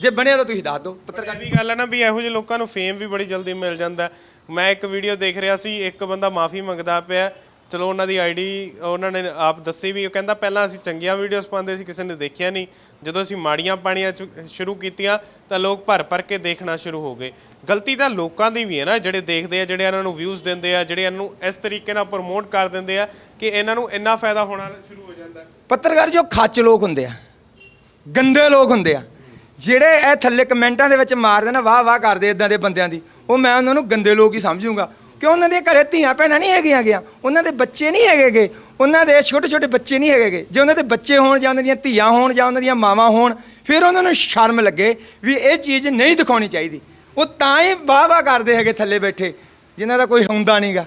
ਜੇ ਬਣਿਆ ਤਾਂ ਤੁਸੀਂ ਦੱਸ ਦਿਓ, ਪੱਤਰਕਾਰ। ਇਹ ਵੀ ਗੱਲ ਹੈ ਨਾ ਵੀ ਇਹੋ ਜਿਹੇ ਲੋਕਾਂ ਨੂੰ ਫੇਮ ਵੀ ਬੜੀ ਜਲਦੀ ਮਿਲ ਜਾਂਦਾ। ਹੈ। ਮੈਂ ਇੱਕ ਵੀਡੀਓ ਦੇਖ ਰਿਹਾ ਸੀ, ਇੱਕ ਬੰਦਾ ਮਾਫੀ ਮੰਗਦਾ ਪਿਆ। ਚਲੋ ਉਹਨਾਂ ਦੀ ਆਈਡੀ ਉਹਨਾਂ ਨੇ ਆਪ ਦੱਸੀ ਵੀ, ਉਹ ਕਹਿੰਦਾ ਪਹਿਲਾਂ ਅਸੀਂ ਚੰਗੀਆਂ ਵੀਡੀਓਜ਼ ਪਾਉਂਦੇ ਸੀ, ਕਿਸੇ ਨੇ ਦੇਖਿਆ ਨਹੀਂ। ਜਦੋਂ ਅਸੀਂ ਮਾੜੀਆਂ ਪਾਣੀਆਂ ਚ ਸ਼ੁਰੂ ਕੀਤੀਆਂ, ਤਾਂ ਲੋਕ ਭਰ ਭਰ ਕੇ ਦੇਖਣਾ ਸ਼ੁਰੂ ਹੋ ਗਏ। ਗਲਤੀ ਤਾਂ ਲੋਕਾਂ ਦੀ ਵੀ ਹੈ ਨਾ, ਜਿਹੜੇ ਦੇਖਦੇ ਆ, ਜਿਹੜੇ ਇਹਨਾਂ ਨੂੰ ਵਿਊਜ਼ ਦਿੰਦੇ ਆ, ਜਿਹੜੇ ਇਹਨਾਂ ਨੂੰ ਇਸ ਤਰੀਕੇ ਨਾਲ ਪ੍ਰਮੋਟ ਕਰ ਦਿੰਦੇ ਆ ਕਿ ਇਹਨਾਂ ਨੂੰ ਇੰਨਾ ਫਾਇਦਾ ਹੋਣਾ ਸ਼ੁਰੂ ਹੋ ਜਾਂਦਾ। ਪੱਤਰਕਾਰ ਜੋ ਖੱਚ ਲੋਕ ਹੁੰਦੇ ਆ, ਗੰਦੇ ਲੋਕ ਹੁੰਦੇ ਆ, ਜਿਹੜੇ ਇਹ ਥੱਲੇ ਕਮੈਂਟਾਂ ਦੇ ਵਿੱਚ ਮਾਰਦੇ ਨਾ ਵਾਹ ਵਾਹ ਕਰਦੇ ਇਦਾਂ ਦੇ ਬੰਦਿਆਂ ਦੀ, ਉਹ ਮੈਂ ਉਹਨਾਂ ਨੂੰ ਗੰਦੇ ਲੋਕ ਹੀ ਸਮਝੂਗਾ। ਕਿਉਂ ਉਹਨਾਂ ਦੇ ਘਰੇ ਧੀਆਂ ਭੈਣਾਂ ਨਹੀਂ ਹੈਗੀਆਂ ਗਿਆ? ਉਹਨਾਂ ਦੇ ਬੱਚੇ ਨਹੀਂ ਹੈਗੇਗੇ ਉਹਨਾਂ ਦੇ ਛੋਟੇ ਛੋਟੇ ਬੱਚੇ ਨਹੀਂ ਹੈਗੇਗੇ ਜੇ ਉਹਨਾਂ ਦੇ ਬੱਚੇ ਹੋਣ ਜਾਂ ਉਹਨਾਂ ਦੀਆਂ ਧੀਆਂ ਹੋਣ ਜਾਂ ਉਹਨਾਂ ਦੀਆਂ ਮਾਵਾਂ ਹੋਣ, ਫਿਰ ਉਹਨਾਂ ਨੂੰ ਸ਼ਰਮ ਲੱਗੇ ਵੀ ਇਹ ਚੀਜ਼ ਨਹੀਂ ਦਿਖਾਉਣੀ ਚਾਹੀਦੀ। ਉਹ ਤਾਂ ਹੀ ਵਾਹ ਵਾਹ ਕਰਦੇ ਹੈਗੇ ਥੱਲੇ ਬੈਠੇ, ਜਿਨ੍ਹਾਂ ਦਾ ਕੋਈ ਹੁੰਦਾ ਨਹੀਂਗਾ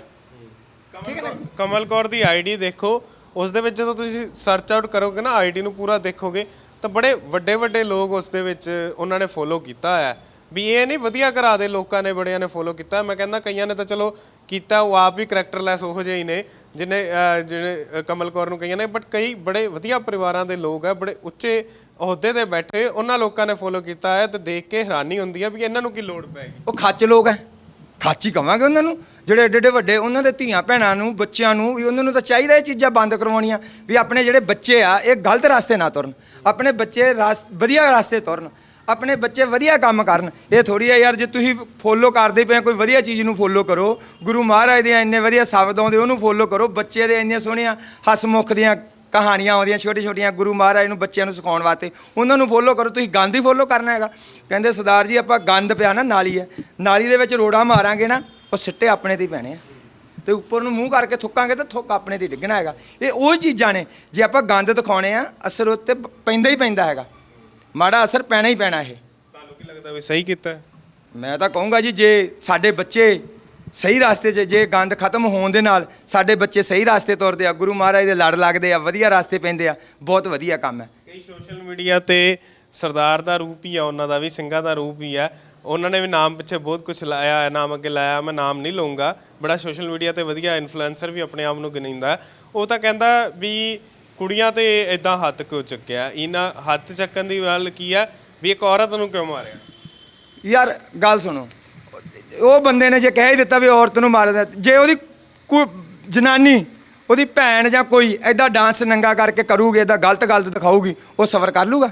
ਕਮਲ ਕੌਰ- ਕਮਲ ਕੌਰ ਦੀ ਆਈਡੀ ਦੇਖੋ। ਉਸ ਦੇ ਵਿੱਚ ਜਦੋਂ ਤੁਸੀਂ ਸਰਚ ਆਊਟ ਕਰੋਗੇ ਨਾ, ਆਈਡੀ ਨੂੰ ਪੂਰਾ ਦੇਖੋਗੇ, ਤਾਂ ਬੜੇ ਵੱਡੇ ਵੱਡੇ ਲੋਕ ਉਸ ਦੇ ਵਿੱਚ ਉਹਨਾਂ ਨੇ ਫੋਲੋ ਕੀਤਾ ਹੋਇਆ ਹੈ। ਵੀ ਇਹ ਨਹੀਂ ਵਧੀਆ ਘਰਾਂ ਦੇ, ਲੋਕਾਂ ਨੇ ਬੜਿਆਂ ਨੇ ਫੋਲੋ ਕੀਤਾ। ਮੈਂ ਕਹਿੰਦਾ ਕਈਆਂ ਨੇ ਤਾਂ ਚਲੋ ਕੀਤਾ, ਉਹ ਆਪ ਵੀ ਕਰੈਕਟਰਲੈਸ ਉਹੋ ਜਿਹੇ ਹੀ ਨੇ ਜਿਹਨੇ ਜਿਹੜੇ ਕਮਲ ਕੌਰ ਨੂੰ ਕਈਆਂ ਨੇ ਬਟ ਕਈ ਬੜੇ ਵਧੀਆ ਪਰਿਵਾਰਾਂ ਦੇ ਲੋਕ ਆ, ਬੜੇ ਉੱਚੇ ਅਹੁਦੇ ਤੇ ਬੈਠੇ, ਉਹਨਾਂ ਲੋਕਾਂ ਨੇ ਫੋਲੋ ਕੀਤਾ ਹੈ ਤੇ ਦੇਖ ਕੇ ਹੈਰਾਨੀ ਹੁੰਦੀ ਹੈ ਵੀ ਇਹਨਾਂ ਨੂੰ ਕੀ ਲੋੜ ਪੈ ਉਹ ਖੱਚ ਲੋਕ ਹੈ ਖੱਚ ਹੀ ਕਵਾਂਗੇ ਉਹਨਾਂ ਨੂੰ। ਜਿਹੜੇ ਏਡੇ ਏਡੇ ਵੱਡੇ, ਉਹਨਾਂ ਦੇ ਧੀਆਂ ਭੈਣਾਂ ਨੂੰ, ਬੱਚਿਆਂ ਨੂੰ, ਵੀ ਉਹਨਾਂ ਨੂੰ ਤਾਂ ਚਾਹੀਦਾ ਇਹ ਚੀਜ਼ਾਂ ਬੰਦ ਕਰਵਾਉਣੀਆਂ, ਵੀ ਆਪਣੇ ਜਿਹੜੇ ਬੱਚੇ ਆ, ਇਹ ਗਲਤ ਰਸਤੇ ਨਾ ਤੁਰਨ। ਆਪਣੇ ਬੱਚੇ ਰਾਸ, ਵਧੀਆ ਰਸਤੇ ਤੁਰਨ। ਆਪਣੇ ਬੱਚੇ ਵਧੀਆ ਕੰਮ ਕਰਨ। ਇਹ ਥੋੜੀ ਆ ਯਾਰ ਜੇ ਤੁਸੀਂ ਫੋਲੋ ਕਰਦੇ ਪਏ ਆ, ਕੋਈ ਵਧੀਆ ਚੀਜ਼ ਨੂੰ ਫੋਲੋ ਕਰੋ। ਗੁਰੂ ਮਹਾਰਾਜ ਦੇ ਇੰਨੇ ਵਧੀਆ ਸ਼ਬਦ ਆਉਂਦੇ ਉਹਨੂੰ ਫੋਲੋ ਕਰੋ। ਬੱਚੇ ਦੇ ਇੰਨੀਆਂ ਸੋਹਣੀਆਂ ਹਸਮੁਖ ਦੀਆਂ ਕਹਾਣੀਆਂ ਆਉਂਦੀਆਂ ਛੋਟੀ ਛੋਟੀਆਂ ਗੁਰੂ ਮਹਾਰਾਜ ਨੂੰ ਬੱਚਿਆਂ ਨੂੰ ਸਿਖਾਉਣ ਵਾਸਤੇ। ਉਹਨਾਂ ਨੂੰ ਫੋਲੋ ਕਰੋ। ਤੁਸੀਂ ਗੰਦ ਹੀ ਫੋਲੋ ਕਰਨਾ ਹੈਗਾ। ਕਹਿੰਦੇ ਸਰਦਾਰ ਜੀ ਆਪਾਂ ਗੰਦ ਪਿਆ ਨਾ ਨਾਲੀ ਹੈ। ਨਾਲੀ ਦੇ ਵਿੱਚ ਰੋੜਾ ਮਾਰਾਂਗੇ ਨਾ ਉਹ ਸਿੱਟੇ ਆਪਣੇ ਤੇ ਹੀ ਪੈਣੇ ਆ। ਤੇ ਉੱਪਰ ਨੂੰ ਮੂੰਹ ਕਰਕੇ ਥੁੱਕਾਂਗੇ ਤਾਂ ਥੁੱਕ ਆਪਣੇ ਤੇ ਹੀ ਡਿੱਗਣਾ ਹੈਗਾ। ਇਹ ਉਹ ਚੀਜ਼ਾਂ ਨੇ ਜੇ ਆਪਾਂ ਗੰਦ ਦਿਖਾਉਣੇ ਆ ਅਸਰ ਉੱਤੇ ਪੈਂਦਾ ਹੀ ਪੈਂਦਾ ਹੈਗਾ। ਮਾੜਾ ਅਸਰ ਪੈਣਾ ਹੀ ਪੈਣਾ ਇਹ ਤੁਹਾਨੂੰ ਕੀ ਲੱਗਦਾ ਵੀ ਸਹੀ ਕੀਤਾ ਹੈ? ਮੈਂ ਤਾਂ ਕਹੂੰਗਾ ਜੀ ਜੇ ਸਾਡੇ ਬੱਚੇ ਸਹੀ ਰਾਸਤੇ 'ਚ ਜੇ ਗੰਦ ਖਤਮ ਹੋਣ ਦੇ ਨਾਲ ਸਾਡੇ ਬੱਚੇ ਸਹੀ ਰਾਸਤੇ ਤੁਰਦੇ ਆ ਗੁਰੂ ਮਹਾਰਾਜ ਦੇ ਲੜ ਲੱਗਦੇ ਆ ਵਧੀਆ ਰਾਸਤੇ ਪੈਂਦੇ ਆ ਬਹੁਤ ਵਧੀਆ ਕੰਮ ਹੈ ਕਈ ਸੋਸ਼ਲ ਮੀਡੀਆ ਤੇ ਸਰਦਾਰ ਦਾ ਰੂਪ ਹੀ ਆ ਉਹਨਾਂ ਦਾ ਵੀ ਸਿੰਘਾਂ ਦਾ ਰੂਪ ਹੀ ਆ ਉਹਨਾਂ ਨੇ ਵੀ ਨਾਮ ਪਿੱਛੇ ਬਹੁਤ ਕੁਝ ਲਾਇਆ ਹੈ ਨਾਮ ਅੱਗੇ ਲਾਇਆ ਮੈਂ ਨਾਮ ਨਹੀਂ ਲਵਾਂਗਾ ਬੜਾ ਸੋਸ਼ਲ ਮੀਡੀਆ ਤੇ ਵਧੀਆ ਇਨਫਲੂਐਂਸਰ ਵੀ ਆਪਣੇ ਆਪ ਨੂੰ ਗਿਣੀਂਦਾ ਹੈ। ਉਹ ਤਾਂ ਕਹਿੰਦਾ ਵੀ ਕੁੜੀਆਂ ਤੇ ਇਦਾਂ ਹੱਥ ਕਿਉਂ ਚੱਕਿਆ? ਇਹਨਾਂ ਹੱਥ ਚੱਕਣ ਦੀ ਗੱਲ ਕੀ ਆ? ਵੀ ਇੱਕ ਔਰਤ ਨੂੰ ਕਿਉਂ ਮਾਰਿਆ? ਯਾਰ, ਗੱਲ ਸੁਣੋ। ਉਹ ਬੰਦੇ ਨੇ ਜੇ ਕਹਿ ਹੀ ਦਿੱਤਾ ਵੀ ਔਰਤ ਨੂੰ ਮਾਰਦਾ ਜੇ ਉਹਦੀ ਕੋਈ ਜਨਾਨੀ, ਉਹਦੀ ਭੈਣ ਜਾਂ ਕੋਈ ਐਦਾਂ ਡਾਂਸ ਨੰਗਾ ਕਰਕੇ ਕਰੂਗੀ ਐਦਾਂ ਗਲਤ ਗਲਤ ਦਿਖਾਊਗੀ, ਉਹ ਸਬਰ ਕਰ ਲੂਗਾ?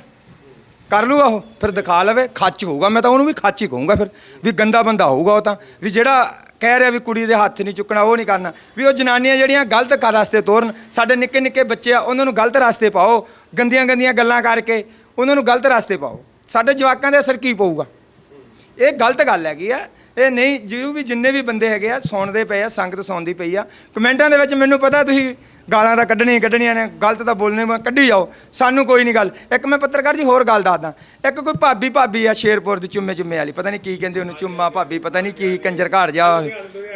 ਕਰ ਲੂਗਾ ਉਹ, ਫਿਰ ਦਿਖਾ ਲਵੇ, ਖੱਚ ਹੋਊਗਾ। ਮੈਂ ਤਾਂ ਉਹਨੂੰ ਵੀ ਖੱਚ ਹੀ ਕਹੂੰਗਾ ਫਿਰ, ਵੀ ਗੰਦਾ ਬੰਦਾ ਹੋਊਗਾ ਉਹ ਤਾਂ। ਵੀ ਜਿਹੜਾ ਕਹਿ ਰਿਹਾ ਵੀ ਕੁੜੀ ਦੇ ਹੱਥ ਨਹੀਂ ਚੁੱਕਣਾ, ਉਹ ਨਹੀਂ ਕਰਨਾ। ਵੀ ਉਹ ਜਨਾਨੀਆਂ ਜਿਹੜੀਆਂ ਗਲਤ ਕਰ ਰਸਤੇ ਤੋਰਨ, ਸਾਡੇ ਨਿੱਕੇ ਨਿੱਕੇ ਬੱਚੇ ਆ, ਉਹਨਾਂ ਨੂੰ ਗਲਤ ਰਸਤੇ ਪਾਓ। ਗੰਦੀਆਂ ਗੰਦੀਆਂ ਗੱਲਾਂ ਕਰਕੇ ਉਹਨਾਂ ਨੂੰ ਗਲਤ ਰਸਤੇ ਪਾਓ। ਸਾਡੇ ਜਵਾਕਾਂ ਦੇ ਅਸਰ ਕੀ ਪਊਗਾ? ਇਹ ਗਲਤ ਗੱਲ ਹੈਗੀ ਆ। ਇਹ ਨਹੀਂ ਜਿਹਨੂੰ ਵੀ ਜਿੰਨੇ ਵੀ ਬੰਦੇ ਹੈਗੇ ਆ, ਸੁਣਦੇ ਪਏ ਆ, ਸੰਗਤ ਸੁਣਦੀ ਪਈ ਆ, ਕਮੈਂਟਾਂ ਦੇ ਵਿੱਚ ਮੈਨੂੰ ਪਤਾ ਤੁਸੀਂ ਗਾਲਾਂ ਤਾਂ ਕੱਢਣੀਆਂ ਕੱਢਣੀਆਂ ਨੇ, ਗਲਤ ਤਾਂ ਬੋਲਣੇ ਮੈਂ ਕੱਢੀ ਜਾਓ, ਸਾਨੂੰ ਕੋਈ ਨਹੀਂ ਗੱਲ। ਇੱਕ ਮੈਂ ਪੱਤਰਕਾਰ ਜੀ ਹੋਰ ਗੱਲ ਦੱਸਦਾ, ਇੱਕ ਕੋਈ ਭਾਬੀ ਭਾਬੀ ਆ ਸ਼ੇਰਪੁਰ ਦੀ ਚੁੰਮੇ ਚੁੰਮੇ ਵਾਲੀ, ਪਤਾ ਨਹੀਂ ਕੀ ਕਹਿੰਦੇ ਉਹਨੂੰ, ਚੁੰਮਾ ਭਾਬੀ, ਪਤਾ ਨਹੀਂ ਕੀ ਕੰਜਰ ਘਾੜ ਜਾ,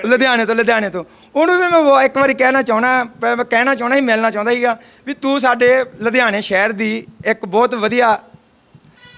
ਲੁਧਿਆਣੇ ਤੋਂ ਲੁਧਿਆਣੇ ਤੋਂ। ਉਹਨੂੰ ਵੀ ਮੈਂ ਉਹ ਇੱਕ ਵਾਰੀ ਕਹਿਣਾ ਚਾਹਣਾ ਮੈਂ ਕਹਿਣਾ ਚਾਹਣਾ ਸੀ ਮਿਲਣਾ ਚਾਹੁੰਦਾ ਸੀਗਾ ਵੀ ਤੂੰ ਸਾਡੇ ਲੁਧਿਆਣੇ ਸ਼ਹਿਰ ਦੀ ਇੱਕ ਬਹੁਤ ਵਧੀਆ